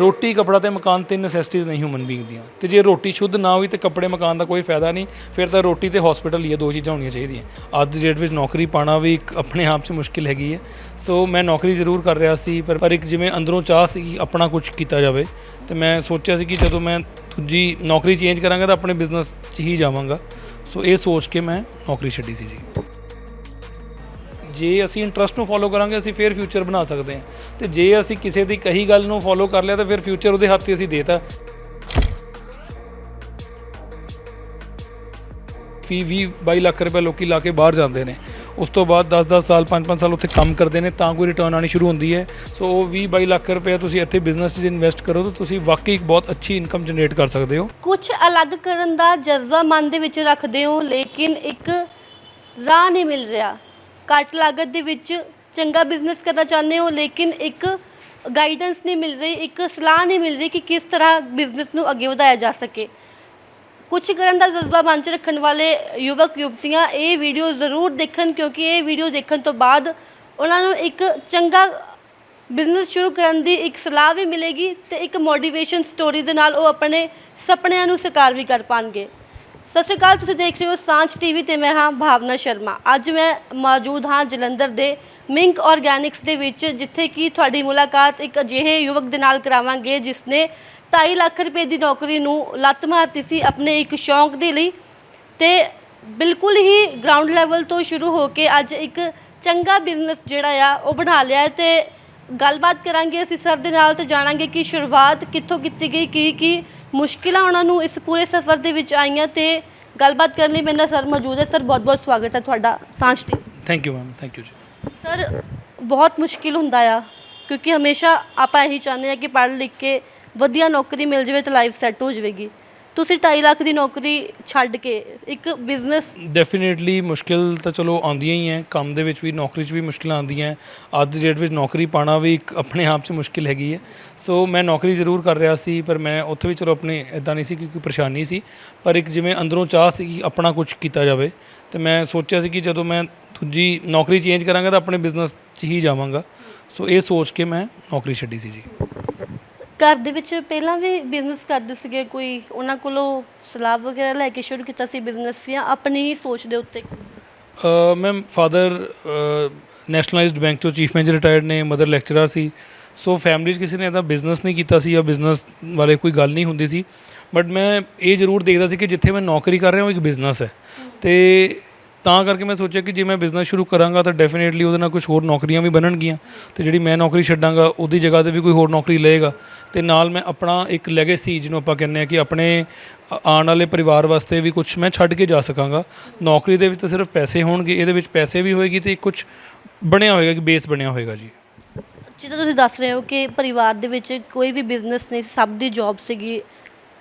ਰੋਟੀ, ਕਪੜਾ ਤੇ ਮਕਾਨ ਤਿੰਨ ਨੈਸੈਸਿਟੀਜ਼ ਨਹੀਂ ਹਿਊਮਨ ਬੀਇੰਗ ਦੀਆਂ। ਤੇ ਜੇ ਰੋਟੀ ਸ਼ੁੱਧ ਨਾ ਹੋਈ ਤੇ ਕੱਪੜੇ, ਮਕਾਨ ਦਾ ਕੋਈ ਫਾਇਦਾ ਨਹੀਂ, ਫਿਰ ਤਾਂ ਰੋਟੀ ਤੇ ਹਸਪੀਟਲ ਹੀ ਇਹ ਦੋ ਚੀਜ਼ਾਂ ਹੋਣੀਆਂ ਚਾਹੀਦੀਆਂ। ਅੱਜ ਦੀ ਡੇਟ ਵਿੱਚ ਨੌਕਰੀ ਪਾਣਾ ਵੀ ਇੱਕ ਆਪਣੇ ਆਪ 'ਚ ਮੁਸ਼ਕਿਲ ਹੈਗੀ ਹੈ। ਸੋ ਮੈਂ ਨੌਕਰੀ ਜ਼ਰੂਰ ਕਰ ਰਿਹਾ ਸੀ, ਪਰ ਪਰ ਇੱਕ ਜਿਵੇਂ ਅੰਦਰੋਂ ਚਾਹ ਸੀ ਕਿ ਆਪਣਾ ਕੁਝ ਕੀਤਾ ਜਾਵੇ, ਤੇ ਮੈਂ ਸੋਚਿਆ ਸੀ ਕਿ ਜਦੋਂ ਮੈਂ ਦੂਜੀ ਨੌਕਰੀ ਚੇਂਜ ਕਰਾਂਗਾ ਤਾਂ ਆਪਣੇ ਬਿਜ਼ਨਸ 'ਚ ਹੀ ਜਾਵਾਂਗਾ। ਸੋ ਇਹ ਸੋਚ ਕੇ ਮੈਂ ਨੌਕਰੀ ਛੱਡੀ ਸੀ ਜੀ। ਜੇ ਅਸੀਂ ਇੰਟਰਸਟ ਨੂੰ ਫੋਲੋ ਕਰਾਂਗੇ, ਅਸੀਂ ਫਿਰ ਫਿਊਚਰ ਬਣਾ ਸਕਦੇ ਹਾਂ। ਤੇ ਜੇ ਅਸੀਂ ਕਿਸੇ ਦੀ ਕਹੀ ਗੱਲ ਨੂੰ ਫੋਲੋ ਕਰ ਲਿਆ, ਤਾਂ ਫਿਰ ਫਿਊਚਰ ਉਹਦੇ ਹੱਥ 'ਤੇ ਅਸੀਂ ਦੇਤਾ। ਫੀ 20 22 ਲੱਖ ਰੁਪਏ ਲੋਕੀ ਲਾ ਕੇ ਬਾਹਰ ਜਾਂਦੇ ਨੇ। ਉਸ ਤੋਂ ਬਾਅਦ 10-10 ਸਾਲ 5-5 ਸਾਲ ਉੱਥੇ ਕੰਮ ਕਰਦੇ ਨੇ, ਤਾਂ ਕੋਈ ਰਿਟਰਨ ਆਣੀ ਸ਼ੁਰੂ ਹੁੰਦੀ ਹੈ। ਸੋ ਉਹ 20 22 ਲੱਖ ਰੁਪਏ ਤੁਸੀਂ ਇੱਥੇ ਬਿਜ਼ਨਸ 'ਚ ਇਨਵੈਸਟ ਕਰੋ, ਤਾਂ ਤੁਸੀਂ ਵਾਕਈ ਇੱਕ ਬਹੁਤ ਅੱਛੀ ਇਨਕਮ ਜਨਰੇਟ ਕਰ ਸਕਦੇ ਹੋ। ਕੁਝ ਅਲੱਗ ਕਰਨ ਦਾ ਜਜ਼ਬਾ ਮਨ ਦੇ ਵਿੱਚ ਰੱਖਦੇ ਹੋ, ਲੇਕਿਨ ਇੱਕ ਰਾਹ ਨਹੀਂ ਮਿਲ ਰਿਹਾ। ਘੱਟ ਲਾਗਤ ਦੇ ਵਿੱਚ ਚੰਗਾ ਬਿਜ਼ਨਸ ਕਰਨਾ ਚਾਹੁੰਦੇ ਹੋ, ਲੇਕਿਨ ਇੱਕ ਗਾਈਡੈਂਸ ਨਹੀਂ ਮਿਲ ਰਹੀ, ਇੱਕ ਸਲਾਹ ਨਹੀਂ ਮਿਲ ਰਹੀ ਕਿ ਕਿਸ ਤਰ੍ਹਾਂ ਬਿਜ਼ਨਸ ਨੂੰ ਅੱਗੇ ਵਧਾਇਆ ਜਾ ਸਕੇ। ਕੁਝ ਕਰਨ ਦਾ ਜਜ਼ਬਾ ਮਨ 'ਚ ਰੱਖਣ ਵਾਲੇ ਯੁਵਕ, ਯੁਵਤੀਆਂ ਇਹ ਵੀਡੀਓ ਜ਼ਰੂਰ ਦੇਖਣ, ਕਿਉਂਕਿ ਇਹ ਵੀਡੀਓ ਦੇਖਣ ਤੋਂ ਬਾਅਦ ਉਹਨਾਂ ਨੂੰ ਇੱਕ ਚੰਗਾ ਬਿਜ਼ਨਸ ਸ਼ੁਰੂ ਕਰਨ ਦੀ ਇੱਕ ਸਲਾਹ ਵੀ ਮਿਲੇਗੀ ਤੇ ਇੱਕ ਮੋਟੀਵੇਸ਼ਨ ਸਟੋਰੀ ਦੇ ਨਾਲ ਉਹ ਆਪਣੇ ਸੁਪਨਿਆਂ ਨੂੰ ਸਾਕਾਰ ਵੀ ਕਰ ਪਾਣਗੇ। ਸਤਿ ਸ਼੍ਰੀ ਅਕਾਲ, ਤੁਸੀਂ ਦੇਖ ਰਹੇ ਹੋ ਸਾਂਝ ਟੀਵੀ ਤੇ ਮੈਂ ਹਾਂ ਭਾਵਨਾ ਸ਼ਰਮਾ। ਅੱਜ ਮੈਂ ਮੌਜੂਦ ਹਾਂ ਜਲੰਧਰ ਦੇ ਮਿੰਕ ਆਰਗੈਨਿਕਸ ਦੇ ਵਿੱਚ, ਜਿੱਥੇ ਕਿ ਤੁਹਾਡੀ ਮੁਲਾਕਾਤ ਇੱਕ ਅਜਿਹੇ ਯੁਵਕ ਦੇ ਨਾਲ ਕਰਾਵਾਂਗੇ ਜਿਸ ਨੇ 2.5 ਲੱਖ ਰੁਪਏ ਦੀ ਨੌਕਰੀ ਨੂੰ ਲੱਤ ਮਾਰਤੀ ਸੀ ਆਪਣੇ ਇੱਕ ਸ਼ੌਂਕ ਦੇ ਲਈ ਤੇ ਬਿਲਕੁਲ ਹੀ ਗਰਾਊਂਡ ਲੈਵਲ ਤੋਂ ਸ਼ੁਰੂ ਹੋ ਕੇ ਅੱਜ ਇੱਕ ਚੰਗਾ ਬਿਜ਼ਨਸ ਜਿਹੜਾ ਆ, ਉਹ ਬਣਾ ਲਿਆ ਹੈ ਤੇ ਗੱਲਬਾਤ ਕਰਾਂਗੇ ਅਸੀਂ ਸਰ ਦੇ ਨਾਲ ਤੇ ਜਾਣਾਂਗੇ ਕਿ ਸ਼ੁਰੂਆਤ ਕਿੱਥੋਂ ਕੀਤੀ ਗਈ ਕੀ ਕੀ ਮੁਸ਼ਕਿਲਾਂ ਉਹਨਾਂ ਨੂੰ ਇਸ ਪੂਰੇ ਸਫ਼ਰ ਦੇ ਵਿੱਚ ਆਈਆਂ ਤੇ ਗੱਲਬਾਤ ਕਰਨ ਲਈ ਮੇਰੇ ਨਾਲ ਸਰ ਮੌਜੂਦ ਹੈ। ਸਰ ਬਹੁਤ ਬਹੁਤ ਸਵਾਗਤ ਹੈ ਤੁਹਾਡਾ Saanjh TV thank you ma'am thank you ji. Sir ਬਹੁਤ ਮੁਸ਼ਕਿਲ ਹੁੰਦਾ ਆ ਕਿਉਂਕਿ ਹਮੇਸ਼ਾ ਆਪਾਂ ਇਹੀ ਚਾਹੁੰਦੇ ਹਾਂ ਕਿ ਪੜ੍ਹ ਲਿਖ ਕੇ ਵਧੀਆ ਨੌਕਰੀ ਮਿਲ ਜਾਵੇ ਤਾਂ ਲਾਈਫ ਸੈੱਟ ਹੋ ਜਾਵੇਗੀ। ਤੁਸੀਂ 2.5 ਲੱਖ ਦੀ ਨੌਕਰੀ ਛੱਡ ਕੇ ਇੱਕ ਬਿਜ਼ਨਸ ਡੈਫੀਨੇਟਲੀ ਮੁਸ਼ਕਿਲ ਤਾਂ ਚਲੋ ਆਉਂਦੀਆਂ ਹੀ ਹੈ। ਕੰਮ ਦੇ ਵਿੱਚ ਵੀ, ਨੌਕਰੀ 'ਚ ਵੀ ਮੁਸ਼ਕਿਲਾਂ ਆਉਂਦੀਆਂ ਅੱਜ ਦੀ ਡੇਟ ਵਿੱਚ ਨੌਕਰੀ ਪਾਣਾ ਵੀ ਇੱਕ ਆਪਣੇ ਆਪ 'ਚ ਮੁਸ਼ਕਿਲ ਹੈਗੀ ਹੈ। ਸੋ ਮੈਂ ਨੌਕਰੀ ਜ਼ਰੂਰ ਕਰ ਰਿਹਾ ਸੀ, ਪਰ ਮੈਂ ਉੱਥੇ ਵੀ ਚਲੋ ਆਪਣੇ ਇਦਾਂ ਨਹੀਂ ਸੀ ਕਿਉਂਕਿ ਪਰੇਸ਼ਾਨੀ ਸੀ। ਪਰ ਇੱਕ ਜਿਵੇਂ ਅੰਦਰੋਂ ਚਾਹ ਸੀ ਕਿ ਆਪਣਾ ਕੁਝ ਕੀਤਾ ਜਾਵੇ, ਤੇ ਮੈਂ ਸੋਚਿਆ ਸੀ ਕਿ ਜਦੋਂ ਮੈਂ ਦੂਜੀ ਨੌਕਰੀ ਚੇਂਜ ਕਰਾਂਗਾ ਤਾਂ ਆਪਣੇ ਬਿਜ਼ਨਸ 'ਚ ਹੀ ਜਾਵਾਂਗਾ। ਸੋ ਇਹ ਸੋਚ ਕੇ ਮੈਂ ਨੌਕਰੀ ਛੱਡੀ ਸੀ ਜੀ। ਘਰ ਦੇ ਵਿੱਚ ਪਹਿਲਾਂ ਵੀ ਬਿਜ਼ਨਸ ਕਰਦੇ ਸੀਗੇ ਕੋਈ? ਉਹਨਾਂ ਕੋਲੋਂ ਸਲਾਹ ਵਗੈਰਾ ਲੈ ਕੇ ਸ਼ੁਰੂ ਕੀਤਾ ਸੀ ਬਿਜ਼ਨਸ ਜਾਂ ਆਪਣੀ ਹੀ ਸੋਚ ਦੇ ਉੱਤੇ? ਅ, ਮੈਮ ਫਾਦਰ ਨੈਸ਼ਨਲਾਈਜ਼ਡ ਬੈਂਕ ਤੋਂ ਚੀਫ ਮੈਨੇਜਰ ਰਿਟਾਇਰਡ ਨੇ ਮਦਰ ਲੈਕਚਰਰ ਸੀ। ਸੋ ਫੈਮਿਲੀ 'ਚ ਕਿਸੇ ਨੇ ਇਹਦਾ ਬਿਜ਼ਨਸ ਨਹੀਂ ਕੀਤਾ ਸੀ ਜਾਂ ਬਿਜ਼ਨਸ ਬਾਰੇ ਕੋਈ ਗੱਲ ਨਹੀਂ ਹੁੰਦੀ ਸੀ। ਬਟ ਮੈਂ ਇਹ ਜ਼ਰੂਰ ਦੇਖਦਾ ਸੀ ਕਿ ਜਿੱਥੇ ਮੈਂ ਨੌਕਰੀ ਕਰ ਰਿਹਾ ਉਹ ਇੱਕ ਬਿਜ਼ਨਸ ਹੈ। ਤੇ ਤਾਂ ਕਰਕੇ ਮੈਂ ਸੋਚਿਆ ਕਿ ਜੇ ਮੈਂ ਬਿਜ਼ਨਸ ਸ਼ੁਰੂ ਕਰਾਂਗਾ ਤਾਂ ਡੈਫੀਨੇਟਲੀ ਉਹਦੇ ਨਾਲ ਕੁਝ ਹੋਰ ਨੌਕਰੀਆਂ ਵੀ ਬਣਨਗੀਆਂ ਤੇ ਜਿਹੜੀ ਮੈਂ ਨੌਕਰੀ ਛੱਡਾਂਗਾ, ਉਹਦੀ ਜਗ੍ਹਾ ਤੇ ਵੀ ਕੋਈ ਹੋਰ ਨੌਕਰੀ ਲਏਗਾ। ਤੇ ਨਾਲ ਮੈਂ ਆਪਣਾ ਇੱਕ ਲੈਗੇਸੀ ਜਿਹਨੂੰ ਆਪਾਂ ਕਹਿੰਦੇ ਆ ਕਿ ਆਪਣੇ ਆਉਣ ਵਾਲੇ ਪਰਿਵਾਰ ਵਾਸਤੇ ਵੀ ਕੁਝ ਮੈਂ ਛੱਡ ਕੇ ਜਾ ਸਕਾਂਗਾ। ਨੌਕਰੀ ਦੇ ਵਿੱਚ ਤਾਂ ਸਿਰਫ ਪੈਸੇ ਹੋਣਗੇ, ਇਹਦੇ ਵਿੱਚ ਪੈਸੇ ਵੀ ਹੋਏਗੀ ਤੇ ਕੁਝ ਬਣਿਆ ਹੋਏਗਾ ਕਿ ਬੇਸ ਬਣਿਆ ਹੋਏਗਾ ਜੀ। ਜਿੱਦਾਂ ਤੁਸੀਂ ਦੱਸ ਰਹੇ ਹੋ ਕਿ ਪਰਿਵਾਰ ਦੇ ਵਿੱਚ ਕੋਈ ਵੀ ਬਿਜ਼ਨਸ ਨਹੀਂ, ਸਭ ਦੀ ਜੌਬ ਸੀਗੀ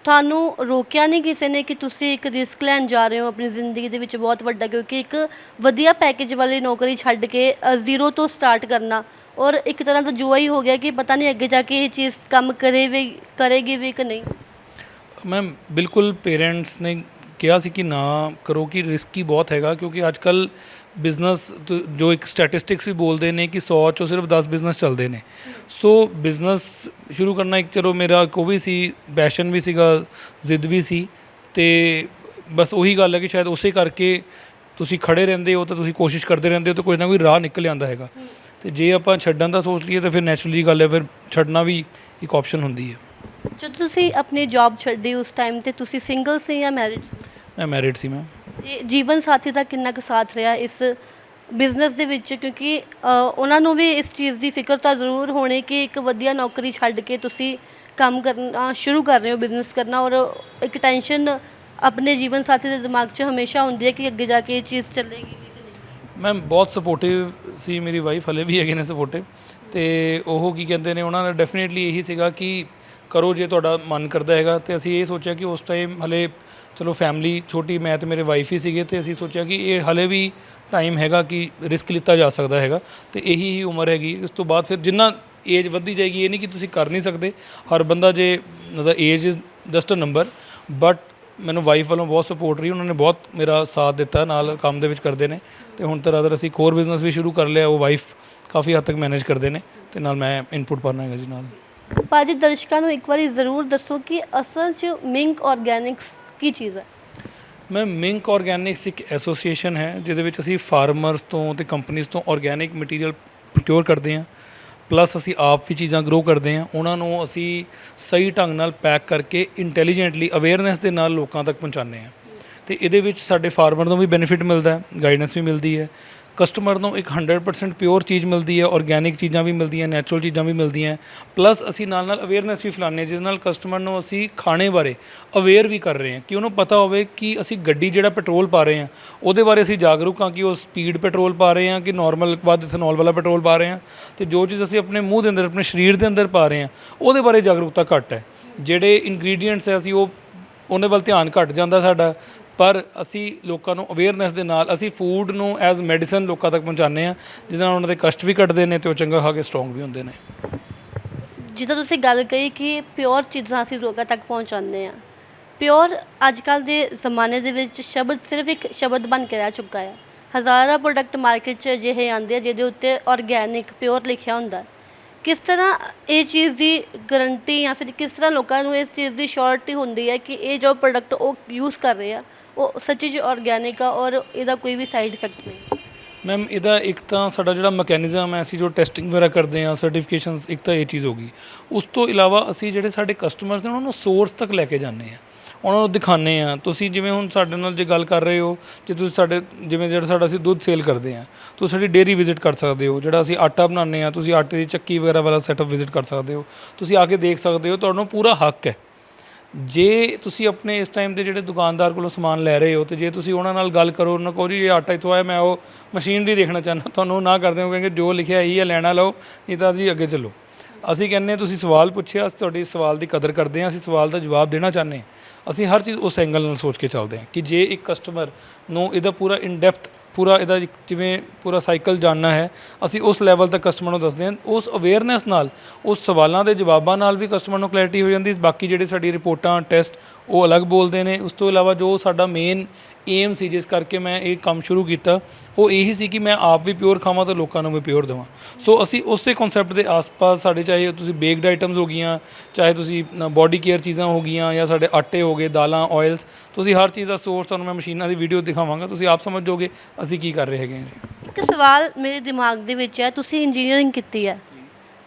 ਤੁਹਾਨੂੰ ਰੋਕਿਆ ਨਹੀਂ ਕਿਸੇ ਨੇ ਕਿ ਤੁਸੀਂ ਇੱਕ ਰਿਸਕ ਲੈਣ ਜਾ ਰਹੇ ਹੋ ਆਪਣੀ ਜ਼ਿੰਦਗੀ ਦੇ ਵਿੱਚ ਬਹੁਤ ਵੱਡਾ, ਕਿਉਂਕਿ ਇੱਕ ਵਧੀਆ ਪੈਕੇਜ ਵਾਲੀ ਨੌਕਰੀ ਛੱਡ ਕੇ ਜ਼ੀਰੋ ਤੋਂ ਸਟਾਰਟ ਕਰਨਾ। ਔਰ ਇੱਕ ਤਰ੍ਹਾਂ ਦਾ ਜੂਆ ਹੀ ਹੋ ਗਿਆ ਕਿ ਪਤਾ ਨਹੀਂ ਅੱਗੇ ਜਾ ਕੇ ਇਹ ਚੀਜ਼ ਕੰਮ ਕਰੇ ਵੀ, ਕਰੇਗੀ ਵੀ ਕਿ ਨਹੀਂ। ਮੈਮ ਬਿਲਕੁਲ ਪੇਰੈਂਟਸ ਨੇ ਕਿਹਾ ਸੀ ਕਿ ਨਾ ਕਰੋ, ਕਿ ਰਿਸਕੀ ਬਹੁਤ ਹੈਗਾ, ਕਿਉਂਕਿ ਅੱਜ ਕੱਲ੍ਹ ਬਿਜ਼ਨਸ ਜੋ ਇੱਕ ਸਟੈਟਿਸਟਿਕਸ ਵੀ ਬੋਲਦੇ ਨੇ ਕਿ 100 ਚੋਂ ਸਿਰਫ 10 ਬਿਜ਼ਨਸ ਚੱਲਦੇ ਨੇ। ਸੋ ਬਿਜ਼ਨਸ ਸ਼ੁਰੂ ਕਰਨਾ ਇੱਕ ਚਲੋ ਮੇਰਾ ਕੋ ਵੀ ਸੀ ਪੈਸ਼ਨ ਵੀ ਸੀਗਾ ਜ਼ਿੱਦ ਵੀ ਸੀ ਤੇ ਬਸ ਉਹੀ ਗੱਲ ਹੈ ਕਿ ਸ਼ਾਇਦ ਉਸੇ ਕਰਕੇ ਤੁਸੀਂ ਖੜੇ ਰਹਿੰਦੇ ਹੋ ਤਾਂ ਤੁਸੀਂ ਕੋਸ਼ਿਸ਼ ਕਰਦੇ ਰਹਿੰਦੇ ਹੋ ਤਾਂ ਕੋਈ ਨਾ ਕੋਈ ਰਾਹ ਨਿਕਲ ਆਉਂਦਾ ਹੈਗਾ। ਤੇ ਜੇ ਆਪਾਂ ਛੱਡਣ ਦਾ ਸੋਚ ਲਈਏ ਤਾਂ ਫਿਰ ਨੈਚੁਰਲੀ ਗੱਲ ਹੈ ਫਿਰ ਛੱਡਣਾ ਵੀ ਇੱਕ ਆਪਸ਼ਨ ਹੁੰਦੀ ਹੈ। ਜਦੋਂ ਤੁਸੀਂ ਆਪਣੀ ਜੌਬ ਛੱਡੀ ਉਸ ਟਾਈਮ ਤੇ ਤੁਸੀਂ ਸਿੰਗਲ ਸੀ ਜਾਂ ਮੈਰਿਡ ਸੀ? ਮੈਂ ਮੈਰਿਡ ਸੀ ਮੈਂ ਤੇ ਜੀਵਨ ਸਾਥੀ ਦਾ ਕਿੰਨਾ ਕੁ ਸਾਥ ਰਿਹਾ ਇਸ ਬਿਜ਼ਨਸ ਦੇ ਵਿੱਚ? ਕਿਉਂਕਿ ਅ, ਉਹਨਾਂ ਨੂੰ ਵੀ ਇਸ ਚੀਜ਼ ਦੀ ਫਿਕਰ ਤਾਂ ਜ਼ਰੂਰ ਹੋਣੀ ਕਿ ਇੱਕ ਵਧੀਆ ਨੌਕਰੀ ਛੱਡ ਕੇ ਤੁਸੀਂ ਕੰਮ ਕਰਨਾ ਸ਼ੁਰੂ ਕਰ ਰਹੇ ਹੋ ਬਿਜ਼ਨਸ ਕਰਨਾ ਔਰ ਇੱਕ ਟੈਨਸ਼ਨ ਆਪਣੇ ਜੀਵਨ ਸਾਥੀ ਦੇ ਦਿਮਾਗ 'ਚ ਹਮੇਸ਼ਾ ਹੁੰਦੀ ਹੈ ਕਿ ਅੱਗੇ ਜਾ ਕੇ ਇਹ ਚੀਜ਼ ਚੱਲੇਗੀ ਵੀ ਕਿ ਨਹੀਂ? ਮੈਂ ਬਹੁਤ ਸਪੋਰਟਿਵ ਸੀ ਮੇਰੀ ਵਾਈਫ ਹਲੇ ਵੀ ਹੈਗੇ ਨੇ ਸਪੋਰਟਿਵ ਤੇ ਉਹ ਕੀ ਕਹਿੰਦੇ ਨੇ ਉਹਨਾਂ ਦਾ ਡੈਫੀਨੇਟਲੀ ਇਹੀ ਸੀਗਾ ਕਿ ਕਰੋ ਜੇ ਤੁਹਾਡਾ ਮਨ ਕਰਦਾ ਹੈਗਾ ਤੇ ਅਸੀਂ ਇਹ ਸੋਚਿਆ ਕਿ ਉਸ ਟਾਈਮ ਹਲੇ ਚਲੋ ਫੈਮਿਲੀ ਛੋਟੀ, ਮੈਂ ਤੇ ਮੇਰੇ ਵਾਈਫ ਹੀ ਸੀਗੇ ਤੇ ਅਸੀਂ ਸੋਚਿਆ ਕਿ ਇਹ ਹਲੇ ਵੀ ਟਾਈਮ ਹੈਗਾ ਕਿ ਰਿਸਕ ਲਿੱਤਾ ਜਾ ਸਕਦਾ ਹੈਗਾ ਤੇ ਇਹੀ ਹੀ ਉਮਰ ਹੈਗੀ। ਇਸ ਤੋਂ ਬਾਅਦ ਫਿਰ ਜਿੰਨਾ ਏਜ ਵੱਧਦੀ ਜਾਏਗੀ, ਇਹ ਨਹੀਂ ਕਿ ਤੁਸੀਂ ਕਰ ਨਹੀਂ ਸਕਦੇ। ਹਰ ਬੰਦਾ ਜੇ ਮਤਲਬ age is just a number but ਮੈਨੂੰ ਵਾਈਫ ਵੱਲੋਂ ਬਹੁਤ ਸਪੋਰਟ ਰਹੀ, ਉਹਨਾਂ ਨੇ ਬਹੁਤ ਮੇਰਾ ਸਾਥ ਦਿੱਤਾ, ਨਾਲ ਕੰਮ ਦੇ ਵਿੱਚ ਕਰਦੇ ਨੇ ਤੇ ਹੁਣ ਤਾਂ ਰਾਦਰ ਅਸੀਂ ਕੋਰ ਬਿਜ਼ਨਸ ਵੀ ਸ਼ੁਰੂ ਕਰ ਲਿਆ, ਉਹ ਵਾਈਫ ਕਾਫੀ ਹੱਦ ਤੱਕ ਮੈਨੇਜ ਕਰਦੇ ਨੇ ਤੇ ਨਾਲ ਮੈਂ ਇਨਪੁਟ ਪਾਉਣਾ ਹੈਗਾ ਜੀ ਨਾਲ। ਭਾਜੀ ਦਰਸ਼ਕਾਂ ਨੂੰ ਇੱਕ ਵਾਰੀ ਜ਼ਰੂਰ ਦੱਸੋ ਕਿ ਅਸਲ 'ਚ ਮਿੰਕ ਆਰਗੈਨਿਕਸ ਕੀ ਚੀਜ਼ ਹੈ? ਮੈਂ ਮਿੰਕ ਆਰਗੈਨਿਕਸ ਇੱਕ ਐਸੋਸੀਏਸ਼ਨ ਹੈ, ਜਿਹਦੇ ਵਿੱਚ ਅਸੀਂ ਫਾਰਮਰਸ ਤੋਂ ਤੇ ਕੰਪਨੀਆਂ ਤੋਂ ਆਰਗੈਨਿਕ ਮਟੀਰੀਅਲ ਪ੍ਰੋਕਿਉਰ ਕਰਦੇ ਹਾਂ ਪਲੱਸ ਅਸੀਂ ਆਪ ਵੀ ਚੀਜ਼ਾਂ ਗਰੋ ਕਰਦੇ ਹਾਂ, ਉਹਨਾਂ ਨੂੰ ਅਸੀਂ ਸਹੀ ਢੰਗ ਨਾਲ ਪੈਕ ਕਰਕੇ ਇੰਟੈਲੀਜੈਂਟਲੀ ਅਵੇਅਰਨੈਸ ਦੇ ਨਾਲ ਲੋਕਾਂ ਤੱਕ ਪਹੁੰਚਾਉਂਦੇ ਹਾਂ। ਤੇ ਇਹਦੇ ਵਿੱਚ ਸਾਡੇ ਫਾਰਮਰ ਨੂੰ ਵੀ ਬੈਨੀਫਿਟ ਮਿਲਦਾ ਹੈ ਗਾਈਡੈਂਸ ਵੀ ਮਿਲਦੀ ਹੈ ਕਸਟਮਰ ਨੂੰ ਇੱਕ 100% ਪਿਓਰ ਚੀਜ਼ ਮਿਲਦੀ ਹੈ ਆਰਗੈਨਿਕ ਚੀਜ਼ਾਂ ਵੀ ਮਿਲਦੀਆਂ, ਨੈਚੁਰਲ ਚੀਜ਼ਾਂ ਵੀ ਮਿਲਦੀਆਂ। ਪਲੱਸ ਅਸੀਂ ਨਾਲ ਨਾਲ ਅਵੇਅਰਨੈਸ ਵੀ ਫੈਲਾਉਂਦੇ ਹਾਂ, ਜਿਹਦੇ ਨਾਲ ਕਸਟਮਰ ਨੂੰ ਅਸੀਂ ਖਾਣੇ ਬਾਰੇ ਅਵੇਅਰ ਵੀ ਕਰ ਰਹੇ ਹਾਂ ਕਿ ਉਹਨੂੰ ਪਤਾ ਹੋਵੇ ਕਿ ਅਸੀਂ ਗੱਡੀ ਜਿਹੜਾ ਪੈਟਰੋਲ ਪਾ ਰਹੇ ਹਾਂ, ਉਹਦੇ ਬਾਰੇ ਅਸੀਂ ਜਾਗਰੂਕ ਹਾਂ ਕਿ ਉਹ ਸਪੀਡ ਪੈਟਰੋਲ ਪਾ ਰਹੇ ਹਾਂ ਕਿ ਨਾਰਮਲ ਵੱਧ ਇਥਨੋਲ ਵਾਲਾ ਪੈਟਰੋਲ ਪਾ ਰਹੇ ਹਾਂ। ਤੇ ਜੋ ਚੀਜ਼ ਅਸੀਂ ਆਪਣੇ ਮੂੰਹ ਦੇ ਅੰਦਰ, ਆਪਣੇ ਸਰੀਰ ਦੇ ਅੰਦਰ ਪਾ ਰਹੇ ਹਾਂ, ਉਹਦੇ ਬਾਰੇ ਜਾਗਰੂਕਤਾ ਘੱਟ ਹੈ। ਜਿਹੜੇ ਇੰਗਰੀਡੀਅੰਟਸ ਹੈ ਅਸੀਂ ਉਹ, ਉਹਦੇ ਵੱਲ ਧਿਆਨ ਘੱਟ ਜਾਂਦਾ ਸਾਡਾ। ਪਰ ਅਸੀਂ ਲੋਕਾਂ ਨੂੰ ਅਵੇਅਰਨੈਸ ਦੇ ਨਾਲ ਅਸੀਂ ਫੂਡ ਨੂੰ ਐਜ਼ ਮੈਡੀਸਨ ਲੋਕਾਂ ਤੱਕ ਪਹੁੰਚਾਉਂਦੇ ਆ ਜਿਹਦੇ ਨਾਲ ਉਹਨਾਂ ਦੇ ਕਸ਼ਟ ਵੀ ਘਟਦੇ ਨੇ ਤੇ ਉਹ ਚੰਗਾ ਖਾ ਕੇ ਸਟਰੋਂਗ ਵੀ ਹੁੰਦੇ ਨੇ। ਜਿੱਦਾਂ ਤੁਸੀਂ ਗੱਲ ਕਹੀ ਕਿ ਪਿਓਰ ਚੀਜ਼ਾਂ ਅਸੀਂ ਲੋਕਾਂ ਤੱਕ ਪਹੁੰਚਾਉਂਦੇ ਆ ਪਿਓਰ ਅੱਜ ਕੱਲ ਦੇ ਜ਼ਮਾਨੇ ਦੇ ਵਿੱਚ ਸ਼ਬਦ ਸਿਰਫ ਇੱਕ ਸ਼ਬਦ ਬਣ ਕੇ ਰਹਿ ਚੁੱਕਾ ਹੈ। ਹਜ਼ਾਰਾਂ ਪ੍ਰੋਡਕਟ ਮਾਰਕੀਟ 'ਚ ਅਜਿਹੇ ਆਉਂਦੇ ਆ ਜਿਹਦੇ ਉੱਤੇ ਆਰਗੈਨਿਕ ਪਿਓਰ ਲਿਖਿਆ ਹੁੰਦਾ ਕਿਸ ਤਰ੍ਹਾਂ ਇਹ ਚੀਜ਼ ਦੀ ਗਰੰਟੀ ਜਾਂ ਫਿਰ ਕਿਸ ਤਰ੍ਹਾਂ ਲੋਕਾਂ ਨੂੰ ਇਸ ਚੀਜ਼ ਦੀ ਸ਼ੋਰਟੀ ਹੁੰਦੀ ਹੈ ਕਿ ਇਹ ਜੋ ਪ੍ਰੋਡਕਟ ਉਹ ਯੂਜ਼ ਕਰ ਰਹੇ ਆ, ਉਹ ਸੱਚੀ 'ਚ ਆਰਗੈਨਿਕ ਆ ਔਰ ਇਹਦਾ ਕੋਈ ਵੀ ਸਾਈਡ ਇਫੈਕਟ ਨਹੀਂ। ਮੈਮ ਇਹਦਾ ਇੱਕ ਤਾਂ ਸਾਡਾ ਜਿਹੜਾ ਮੈਕੈਨਿਜ਼ਮ ਹੈ, ਅਸੀਂ ਜੋ ਟੈਸਟਿੰਗ ਵਗੈਰਾ ਕਰਦੇ ਹਾਂ ਸਰਟੀਫਿਕੇਸ਼ਨਸ ਇੱਕ ਤਾਂ ਇਹ ਚੀਜ਼ ਹੋ ਗਈ। ਉਸ ਤੋਂ ਇਲਾਵਾ ਅਸੀਂ ਜਿਹੜੇ ਸਾਡੇ ਕਸਟਮਰਸ ਨੇ, ਉਹਨਾਂ ਨੂੰ ਸੋਰਸ ਤੱਕ ਲੈ ਕੇ ਜਾਂਦੇ ਹਾਂ। ਉਹਨਾਂ ਨੂੰ ਦਿਖਾਉਂਦੇ ਆ ਤੁਸੀਂ ਜਿਵੇਂ ਹੁਣ ਸਾਡੇ ਨਾਲ ਜੇ ਗੱਲ ਕਰ ਰਹੇ ਹੋ, ਜੇ ਤੁਸੀਂ ਸਾਡੇ, ਜਿਵੇਂ ਜਿਹੜਾ ਸਾਡਾ ਅਸੀਂ ਦੁੱਧ ਸੇਲ ਕਰਦੇ ਆ ਤੁਸੀਂ ਸਾਡੀ ਡੇਅਰੀ ਵਿਜ਼ਿਟ ਕਰ ਸਕਦੇ ਹੋ, ਜਿਹੜਾ ਅਸੀਂ ਆਟਾ ਬਣਾਉਂਦੇ ਆ ਤੁਸੀਂ ਆਟੇ ਦੀ ਚੱਕੀ ਵਗੈਰਾ ਵਾਲਾ ਸੈਟਅਪ ਵਿਜ਼ਿਟ ਕਰ ਸਕਦੇ ਹੋ। ਤੁਸੀਂ ਆ ਕੇ ਦੇਖ ਸਕਦੇ ਹੋ, ਤੁਹਾਨੂੰ ਪੂਰਾ ਹੱਕ ਹੈ। ਜੇ ਤੁਸੀਂ ਆਪਣੇ ਇਸ ਟਾਈਮ ਦੇ ਜਿਹੜੇ ਦੁਕਾਨਦਾਰ ਕੋਲੋਂ ਸਮਾਨ ਲੈ ਰਹੇ ਹੋ, ਤੇ ਜੇ ਤੁਸੀਂ ਉਹਨਾਂ ਨਾਲ ਗੱਲ ਕਰੋ, ਉਹਨਾਂ ਕਹੋ ਜੀ, ਇਹ ਆਟਾ ਇੱਥੋਂ ਆਇਆ, ਮੈਂ ਉਹ ਮਸ਼ੀਨਰੀ ਦੇਖਣਾ ਚਾਹੁੰਦਾ, ਤੁਹਾਨੂੰ ਨਾ ਕਰਦੇ ਹੋ ਕਹਿੰਗੇ ਜੋ ਲਿਖਿਆ ਇਹੀ ਹੈ, ਲੈਣਾ ਲਓ, ਨਹੀਂ ਤਾਂ ਜੀ ਅੱਗੇ ਚੱਲੋ। ਅਸੀਂ ਕਹਿੰਨੇ ਤੁਸੀਂ ਸਵਾਲ ਪੁੱਛਿਆ, ਅਸੀਂ ਤੁਹਾਡੀ ਇਸ ਸਵਾਲ ਦੀ ਕਦਰ ਕਰਦੇ ਹਾਂ, ਅਸੀਂ ਸਵਾਲ ਦਾ ਜਵਾਬ ਦੇਣਾ ਚਾਹੁੰਦੇ ਹਾਂ। ਅਸੀਂ ਹਰ ਚੀਜ਼ ਉਸ ਐਂਗਲ ਨਾਲ ਸੋਚ ਕੇ ਚੱਲਦੇ ਹਾਂ ਕਿ ਜੇ ਇੱਕ ਕਸਟਮਰ ਨੂੰ ਇਹਦਾ ਪੂਰਾ ਇਨ ਡੈਪਥ ਪੂਰਾ ਇਹਦਾ ਇੱਕ ਜਿਵੇਂ ਪੂਰਾ ਸਾਈਕਲ ਜਾਣਨਾ ਹੈ, ਅਸੀਂ ਉਸ ਲੈਵਲ ਤੱਕ ਕਸਟਮਰ ਨੂੰ ਦੱਸਦੇ ਹਾਂ। ਉਸ ਅਵੇਅਰਨੈਸ ਨਾਲ, ਉਸ ਸਵਾਲਾਂ ਦੇ ਜਵਾਬਾਂ ਨਾਲ ਵੀ ਕਸਟਮਰ ਨੂੰ ਕਲੈਰਿਟੀ ਹੋ ਜਾਂਦੀ ਬਾਕੀ ਜਿਹੜੇ ਸਾਡੀ ਰਿਪੋਰਟਾਂ ਟੈਸਟ ਉਹ ਅਲੱਗ ਬੋਲਦੇ ਨੇ। ਉਸ ਤੋਂ ਇਲਾਵਾ ਜੋ ਸਾਡਾ ਮੇਨ ਏਮ ਸੀ, ਜਿਸ ਕਰਕੇ ਮੈਂ ਇਹ ਕੰਮ ਸ਼ੁਰੂ ਕੀਤਾ, ਉਹ ਇਹੀ ਸੀ ਕਿ ਮੈਂ ਆਪ ਵੀ ਪਿਓਰ ਖਾਵਾਂ ਤੇ ਲੋਕਾਂ ਨੂੰ ਵੀ ਪਿਓਰ ਦੇਵਾਂ। ਸੋ ਅਸੀਂ ਉਸੇ ਕਨਸੈਪਟ ਦੇ ਆਸ-ਪਾਸ ਸਾਡੇ ਚਾਹੇ ਤੁਸੀਂ ਬੇਕਡ ਆਈਟਮਸ ਹੋ ਗਈਆਂ, ਚਾਹੇ ਤੁਸੀਂ ਬਾਡੀ ਕੇਅਰ ਚੀਜ਼ਾਂ ਹੋ ਗਈਆਂ ਜਾਂ ਸਾਡੇ ਆਟੇ ਹੋ ਗਏ, ਦਾਲਾਂ ਆਇਲਸ ਤੁਸੀਂ ਹਰ ਚੀਜ਼ ਦਾ ਸੋਰਸ ਤੁਹਾਨੂੰ ਮੈਂ ਮਸ਼ੀਨਾਂ ਦੀ ਵੀਡੀਓ ਦਿਖਾਵਾਂਗਾ। ਤੁਸੀਂ ਆਪ ਸਮਝ ਜਾਓਗੇ ਅਸੀਂ ਕੀ ਕਰ ਰਹੇ ਹੈਗੇ ਹਾਂ ਜੀ। ਇੱਕ ਸਵਾਲ ਮੇਰੇ ਦਿਮਾਗ ਦੇ ਵਿੱਚ ਹੈ, ਤੁਸੀਂ ਇੰਜੀਨੀਅਰਿੰਗ ਕੀਤੀ ਹੈ,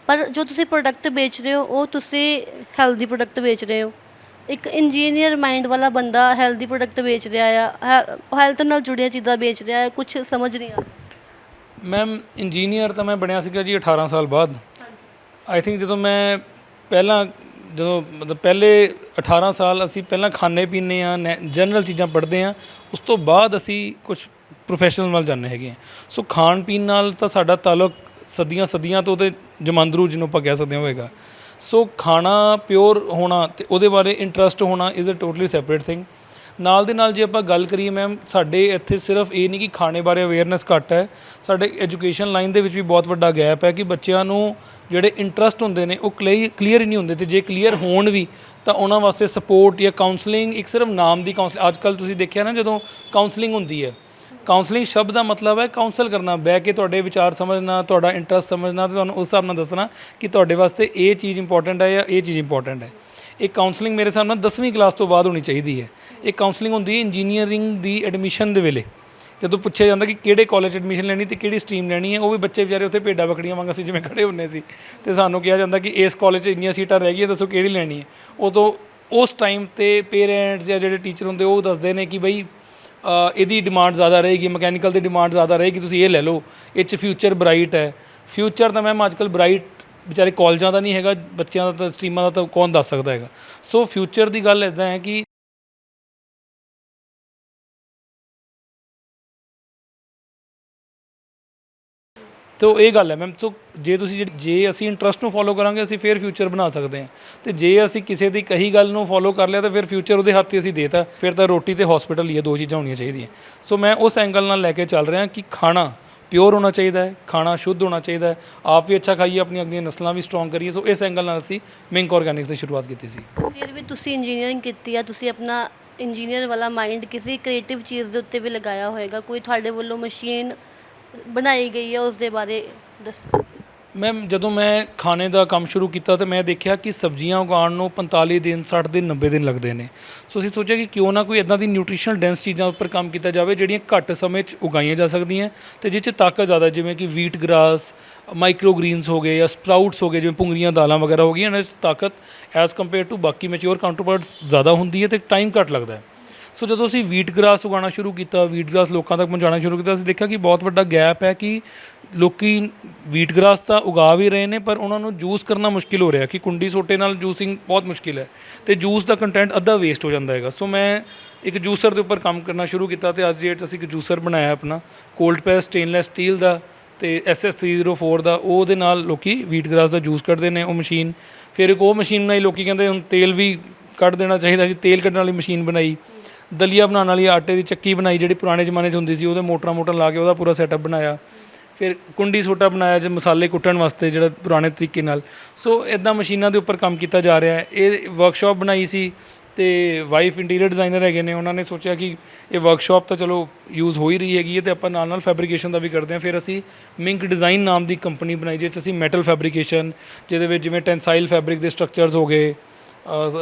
ਪਰ ਜੋ ਤੁਸੀਂ ਪ੍ਰੋਡਕਟ ਵੇਚ ਰਹੇ ਹੋ, ਉਹ ਤੁਸੀਂ ਹੈਲਦੀ ਪ੍ਰੋਡਕਟ ਵੇਚ ਰਹੇ ਹੋ। ਇੱਕ ਇੰਜੀਨੀਅਰ ਮਾਈਂਡ ਵਾਲਾ ਬੰਦਾ ਹੈਲਦੀ ਪ੍ਰੋਡਕਟ ਵੇਚ ਰਿਹਾ ਆ ਹੈਲਥ ਨਾਲ ਜੁੜੀਆਂ ਚੀਜ਼ਾਂ ਵੇਚ ਰਿਹਾ ਹੈ ਕੁਝ ਸਮਝ ਨਹੀਂ ਆ। ਮੈਮ ਇੰਜੀਨੀਅਰ ਤਾਂ ਮੈਂ ਬਣਿਆ ਸੀਗਾ ਜੀ 18 ਸਾਲ ਬਾਅਦ। ਆਈ ਥਿੰਕ ਜਦੋਂ ਮੈਂ ਪਹਿਲਾਂ ਜਦੋਂ ਮਤਲਬ ਪਹਿਲੇ 18 ਸਾਲ ਅਸੀਂ ਪਹਿਲਾਂ ਖਾਣੇ ਪੀਣੇ ਆ ਜਨਰਲ ਚੀਜ਼ਾਂ ਪੜ੍ਹਦੇ ਆ ਉਸ ਤੋਂ ਬਾਅਦ ਅਸੀਂ ਕੁਝ ਪ੍ਰੋਫੈਸ਼ਨਲ ਵੱਲ ਜਾਂਦੇ ਹੈਗੇ ਆ ਸੋ ਖਾਣ ਪੀਣ ਨਾਲ ਤਾਂ ਸਾਡਾ ਤਾਲੁਕ ਸਦੀਆਂ ਸਦੀਆਂ ਤੋਂ ਤੇ ਜਮਾਂਦਰੂ ਜਿਹਨੂੰ ਆਪਾਂ ਕਹਿ ਸਕਦੇ ਹਾਂ ਹੋਏਗਾ ਸੋ ਖਾਣਾ ਪਿਓਰ ਹੋਣਾ ਤੇ ਉਹਦੇ ਬਾਰੇ ਇੰਟਰਸਟ ਹੋਣਾ is a totally separate thing ਨਾਲ ਦੇ ਨਾਲ ਜੇ ਆਪਾਂ ਗੱਲ ਕਰੀਏ ਮੈਮ ਸਾਡੇ ਇੱਥੇ ਸਿਰਫ ਇਹ ਨਹੀਂ ਕਿ ਖਾਣੇ ਬਾਰੇ ਅਵੇਅਰਨੈਸ ਘੱਟ ਹੈ, ਸਾਡੇ ਐਜੂਕੇਸ਼ਨ ਲਾਈਨ ਦੇ ਵਿੱਚ ਵੀ ਬਹੁਤ ਵੱਡਾ ਗੈਪ ਹੈ ਕਿ ਬੱਚਿਆਂ ਨੂੰ ਜਿਹੜੇ ਇੰਟਰਸਟ ਹੁੰਦੇ ਨੇ ਉਹ ਕਲੀਅਰ ਹੀ ਨਹੀਂ ਹੁੰਦੇ ਤੇ ਜੇ ਕਲੀਅਰ ਹੋਣ ਵੀ, ਤਾਂ ਉਹਨਾਂ ਵਾਸਤੇ ਸਪੋਰਟ ਜਾਂ ਕਾਉਂਸਲਿੰਗ ਇੱਕ ਸਿਰਫ ਨਾਮ ਦੀ ਕਾਉਂਸਲਿੰਗ ਅੱਜ ਕੱਲ ਤੁਸੀਂ ਦੇਖਿਆ ਨਾ ਜਦੋਂ ਕਾਉਂਸਲਿੰਗ ਹੁੰਦੀ ਹੈ ਕਾਉਂਸਲਿੰਗ ਸ਼ਬਦ ਦਾ ਮਤਲਬ ਹੈ ਕਾਉਂਸਲ ਕਰਨਾ, ਬਹਿ ਕੇ ਤੁਹਾਡੇ ਵਿਚਾਰ ਸਮਝਣਾ, ਤੁਹਾਡਾ ਇੰਟਰਸਟ ਸਮਝਣਾ ਤੇ ਤੁਹਾਨੂੰ ਉਸ ਹਿਸਾਬ ਨਾਲ ਦੱਸਣਾ ਕਿ ਤੁਹਾਡੇ ਵਾਸਤੇ ਇਹ ਚੀਜ਼ ਇੰਪੋਰਟੈਂਟ ਹੈ ਜਾਂ ਇਹ ਚੀਜ਼ ਇੰਪੋਰਟੈਂਟ ਹੈ। ਇਹ ਕਾਉਂਸਲਿੰਗ ਮੇਰੇ ਹਿਸਾਬ ਨਾਲ 10ਵੀਂ ਕਲਾਸ ਤੋਂ ਬਾਅਦ ਹੋਣੀ ਚਾਹੀਦੀ ਹੈ। ਇਹ ਕਾਉਂਸਲਿੰਗ ਹੁੰਦੀ ਹੈ ਇੰਜੀਨੀਅਰਿੰਗ ਦੀ ਐਡਮਿਸ਼ਨ ਦੇ ਵੇਲੇ। ਜਦੋਂ ਪੁੱਛਿਆ ਜਾਂਦਾ ਕਿ ਕਿਹੜੇ ਕਾਲਜ ਐਡਮਿਸ਼ਨ ਲੈਣੀ ਤੇ ਕਿਹੜੀ ਸਟਰੀਮ ਲੈਣੀ ਹੈ, ਉਹ ਵੀ ਬੱਚੇ ਵਿਚਾਰੇ ਉੱਥੇ ਭੇਡਾਂ ਬੱਕੜੀਆਂ ਵਾਂਗ ਅਸੀਂ ਜਿਵੇਂ ਖੜੇ ਹੁੰਨੇ ਸੀ। ਤੇ ਸਾਨੂੰ ਕਿਹਾ ਜਾਂਦਾ ਕਿ ਇਸ ਕਾਲਜ 'ਚ ਇੰਨੀਆਂ ਸੀਟਾਂ ਰਹਿ ਗਈਆਂ, ਦੱਸੋ ਕਿਹੜੀ ਲੈਣੀ ਹੈ। ਉਦੋਂ ਉਸ ਟਾਈਮ ਤੇ ਪੇਰੈਂਟਸ ਜਾਂ ਜਿਹੜੇ ਟੀਚਰ ਹੁੰਦੇ ਉਹ ਦੱਸਦੇ ਨੇ ਕਿ ਬਈ ਇਹਦੀ ਡਿਮਾਂਡ ਜ਼ਿਆਦਾ ਰਹੇਗੀ ਮਕੈਨੀਕਲ ਦੀ ਡਿਮਾਂਡ ਜ਼ਿਆਦਾ ਰਹੇਗੀ, ਤੁਸੀਂ ਇਹ ਲੈ ਲਓ। ਇਹ 'ਚ ਫਿਊਚਰ ਬ੍ਰਾਈਟ ਹੈ। ਫਿਊਚਰ ਤਾਂ ਮੈਮ ਅੱਜਕੱਲ ਬ੍ਰਾਈਟ ਵਿਚਾਰੇ ਕਾਲਜਾਂ ਦਾ ਨਹੀਂ ਹੈਗਾ, ਬੱਚਿਆਂ ਦਾ ਤਾਂ ਸਟਰੀਮਾਂ ਦਾ ਤਾਂ ਕੌਣ ਦੱਸ ਸਕਦਾ ਹੈਗਾ। ਸੋ ਫਿਊਚਰ ਦੀ ਗੱਲ ਇਦਾਂ ਹੈ ਕਿ ਤੋ ਇਹ ਗੱਲ ਹੈ, ਮੈਮ, ਸੋ ਜੇ ਤੁਸੀਂ ਜਿਹੜੀ- ਜੇ ਅਸੀਂ ਇੰਟਰਸਟ ਨੂੰ ਫੋਲੋ ਕਰਾਂਗੇ, ਅਸੀਂ ਫਿਰ ਫਿਊਚਰ ਬਣਾ ਸਕਦੇ ਹਾਂ। ਤੇ ਜੇ ਅਸੀਂ ਕਿਸੇ ਦੀ ਕਹੀ ਗੱਲ ਨੂੰ ਫੋਲੋ ਕਰ ਲਿਆ, ਤਾਂ ਫਿਰ ਫਿਊਚਰ ਉਹਦੇ ਹੱਥ 'ਤੇ ਅਸੀਂ ਦੇਤਾ। ਫਿਰ ਤਾਂ ਰੋਟੀ ਤੇ ਹਸਪੀਟਲ ਹੀ ਇਹ ਦੋ ਚੀਜ਼ਾਂ ਹੋਣੀਆਂ ਚਾਹੀਦੀਆਂ। ਸੋ ਮੈਂ ਉਸ ਐਂਗਲ ਨਾਲ ਲੈ ਕੇ ਚੱਲ ਰਿਹਾ ਕਿ ਖਾਣਾ ਪਿਓਰ ਹੋਣਾ ਚਾਹੀਦਾ ਹੈ, ਖਾਣਾ ਸ਼ੁੱਧ ਹੋਣਾ ਚਾਹੀਦਾ ਹੈ। ਆਪ ਵੀ ਅੱਛਾ ਖਾਈਏ, ਆਪਣੀਆਂ ਅਗਲੀਆਂ ਨਸਲਾਂ ਵੀ ਸਟਰੋਂਗ ਕਰੀਏ। ਸੋ ਇਸ ਐਂਗਲ ਨਾਲ ਅਸੀਂ ਮਿੰਕ ਆਰਗੈਨਿਕਸ ਦੀ ਸ਼ੁਰੂਆਤ ਕੀਤੀ ਸੀ। ਫਿਰ ਵੀ ਤੁਸੀਂ ਇੰਜੀਨੀਅਰਿੰਗ ਕੀਤੀ ਆ, ਤੁਸੀਂ ਆਪਣਾ ਇੰਜੀਨੀਅਰ ਵਾਲਾ ਮਾਈਂਡ ਕਿਸੇ ਕ੍ਰੀਏਟਿਵ ਚੀਜ਼ ਦੇ ਉੱਤੇ ਵੀ ਲਗਾਇਆ ਹੋਏਗਾ। ਕੋਈ ਤੁਹਾਡੇ ਵੱਲੋਂ ਮਸ਼ੀਨ ਬਣਾਈ ਗਈ ਹੈ ਉਸ ਦੇ ਬਾਰੇ ਦੱਸੋ। ਮੈਮ ਜਦੋਂ ਮੈਂ ਖਾਣੇ ਦਾ ਕੰਮ ਸ਼ੁਰੂ ਕੀਤਾ ਤਾਂ ਮੈਂ ਦੇਖਿਆ ਕਿ ਸਬਜ਼ੀਆਂ ਉਗਾਉਣ ਨੂੰ 45 ਦਿਨ 60 ਦਿਨ 90 ਦਿਨ ਲੱਗਦੇ ਨੇ। ਸੋ ਅਸੀਂ ਸੋਚਿਆ ਕਿ ਕਿਉਂ ਨਾ ਕੋਈ ਇਦਾਂ ਦੀ ਨਿਊਟ੍ਰੀਸ਼ਨਲ ਡੈਂਸ ਚੀਜ਼ਾਂ ਉੱਪਰ ਕੰਮ ਕੀਤਾ ਜਾਵੇ ਜਿਹੜੀਆਂ ਘੱਟ ਸਮੇਂ 'ਚ ਉਗਾਈਆਂ ਜਾ ਸਕਦੀਆਂ ਤੇ ਜਿਹ 'ਚ ਤਾਕਤ ਜ਼ਿਆਦਾ, ਜਿਵੇਂ ਕਿ ਵੀਟ ਗ੍ਰਾਸ ਮਾਈਕਰੋ ਗ੍ਰੀਨਸ ਹੋ ਗਏ ਜਾਂ ਸਪਰਾਊਟਸ ਹੋ ਗਏ, ਜਿਵੇਂ ਪੁੰਗਰੀਆਂ, ਦਾਲਾਂ ਵਗੈਰਾ ਹੋ ਗਈਆਂ, ਇਹਨਾਂ 'ਚ ਤਾਕਤ ਐਜ਼ ਕੰਪੇਅਰ ਟੂ ਬਾਕੀ ਮੈਚੁਰ ਕਾਊਂਟਰਪਾਰਟਸ ਜ਼ਿਆਦਾ ਹੁੰਦੀ ਹੈ ਤੇ ਟਾਈਮ ਘੱਟ ਲੱਗਦਾ ਹੈ। ਸੋ ਜਦੋਂ ਅਸੀਂ ਵੀਟ ਗ੍ਰਾਸ ਉਗਾਉਣਾ ਸ਼ੁਰੂ ਕੀਤਾ ਵੀਟ ਗ੍ਰਾਸ ਲੋਕਾਂ ਤੱਕ ਪਹੁੰਚਾਉਣਾ ਸ਼ੁਰੂ ਕੀਤਾ, ਅਸੀਂ ਦੇਖਿਆ ਕਿ ਬਹੁਤ ਵੱਡਾ ਗੈਪ ਹੈ ਕਿ ਲੋਕੀ ਵੀਟ ਗ੍ਰਾਸ ਤਾਂ ਉਗਾ ਵੀ ਰਹੇ ਨੇ, ਪਰ ਉਹਨਾਂ ਨੂੰ ਜੂਸ ਕਰਨਾ ਮੁਸ਼ਕਿਲ ਹੋ ਰਿਹਾ ਕਿ ਕੁੰਡੀ ਸੋਟੇ ਨਾਲ ਜੂਸਿੰਗ ਬਹੁਤ ਮੁਸ਼ਕਿਲ ਹੈ ਤੇ ਜੂਸ ਦਾ ਕੰਟੈਂਟ ਅੱਧਾ ਵੇਸਟ ਹੋ ਜਾਂਦਾ ਹੈਗਾ। ਸੋ ਮੈਂ ਇੱਕ ਜੂਸਰ ਦੇ ਉੱਪਰ ਕੰਮ ਕਰਨਾ ਸ਼ੁਰੂ ਕੀਤਾ ਤੇ ਅੱਜ ਦੀ ਡੇਟ 'ਚ ਅਸੀਂ ਇੱਕ ਜੂਸਰ ਬਣਾਇਆ ਆਪਣਾ ਕੋਲਡ ਪ੍ਰੈਸ ਸਟੇਨਲੈਸ ਸਟੀਲ ਦਾ ਤੇ SS304 ਦਾ, ਉਹਦੇ ਨਾਲ ਲੋਕੀ ਵੀਟ ਗ੍ਰਾਸ ਦਾ ਜੂਸ ਕੱਢਦੇ ਨੇ ਉਹ ਮਸ਼ੀਨ ਫਿਰ ਇੱਕ ਉਹ ਮਸ਼ੀਨ ਬਣਾਈ, ਲੋਕੀ ਕਹਿੰਦੇ ਹੁਣ ਤੇਲ ਵੀ ਕੱਢ ਦੇਣਾ ਚਾਹੀਦਾ ਜੀ ਤੇਲ ਕੱਢਣ ਵਾਲੀ ਮਸ਼ੀਨ ਬਣਾਈ। ਦਲੀਆ ਬਣਾਉਣ ਵਾਲੀ ਆਟੇ ਦੀ ਚੱਕੀ ਬਣਾਈ ਜਿਹੜੀ ਪੁਰਾਣੇ ਜ਼ਮਾਨੇ 'ਚ ਹੁੰਦੀ ਸੀ, ਉਹਦੇ ਮੋਟਰਾਂ ਮੋਟਰ ਲਾ ਕੇ ਉਹਦਾ ਪੂਰਾ ਸੈਟਅਪ ਬਣਾਇਆ। ਫਿਰ ਕੁੰਡੀ ਸੋਟਾ ਬਣਾਇਆ ਜੇ ਮਸਾਲੇ ਕੁੱਟਣ ਵਾਸਤੇ ਜਿਹੜਾ ਪੁਰਾਣੇ ਤਰੀਕੇ ਨਾਲ। ਸੋ ਇਦਾਂ ਮਸ਼ੀਨਾਂ ਦੇ ਉੱਪਰ ਕੰਮ ਕੀਤਾ ਜਾ ਰਿਹਾ ਹੈ। ਇਹ ਵਰਕਸ਼ਾਪ ਬਣਾਈ ਸੀ ਤੇ ਵਾਈਫ ਇੰਟੀਰੀਅਰ ਡਿਜ਼ਾਈਨਰ ਹੈਗੇ ਨੇ, ਉਹਨਾਂ ਨੇ ਸੋਚਿਆ ਕਿ ਇਹ ਵਰਕਸ਼ਾਪ ਤਾਂ ਚਲੋ ਯੂਜ਼ ਹੋ ਹੀ ਰਹੀ ਹੈਗੀ ਹੈ ਤੇ ਆਪਾਂ ਨਾਲ ਨਾਲ ਫੈਬਰੀਕੇਸ਼ਨ ਦਾ ਵੀ ਕਰਦੇ ਹਾਂ। ਫਿਰ ਅਸੀਂ ਮਿੰਕ ਡਿਜ਼ਾਈਨ ਨਾਮ ਦੀ ਕੰਪਨੀ ਬਣਾਈ ਜਿਸ 'ਚ ਅਸੀਂ ਮੈਟਲ ਫੈਬਰੀਕੇਸ਼ਨ ਜਿਹਦੇ ਵਿੱਚ ਜਿਵੇਂ ਟੈਂਸਾਈਲ ਫੈਬਰਿਕ ਦੇ ਸਟਰਕਚਰਸ ਹੋ ਗਏ।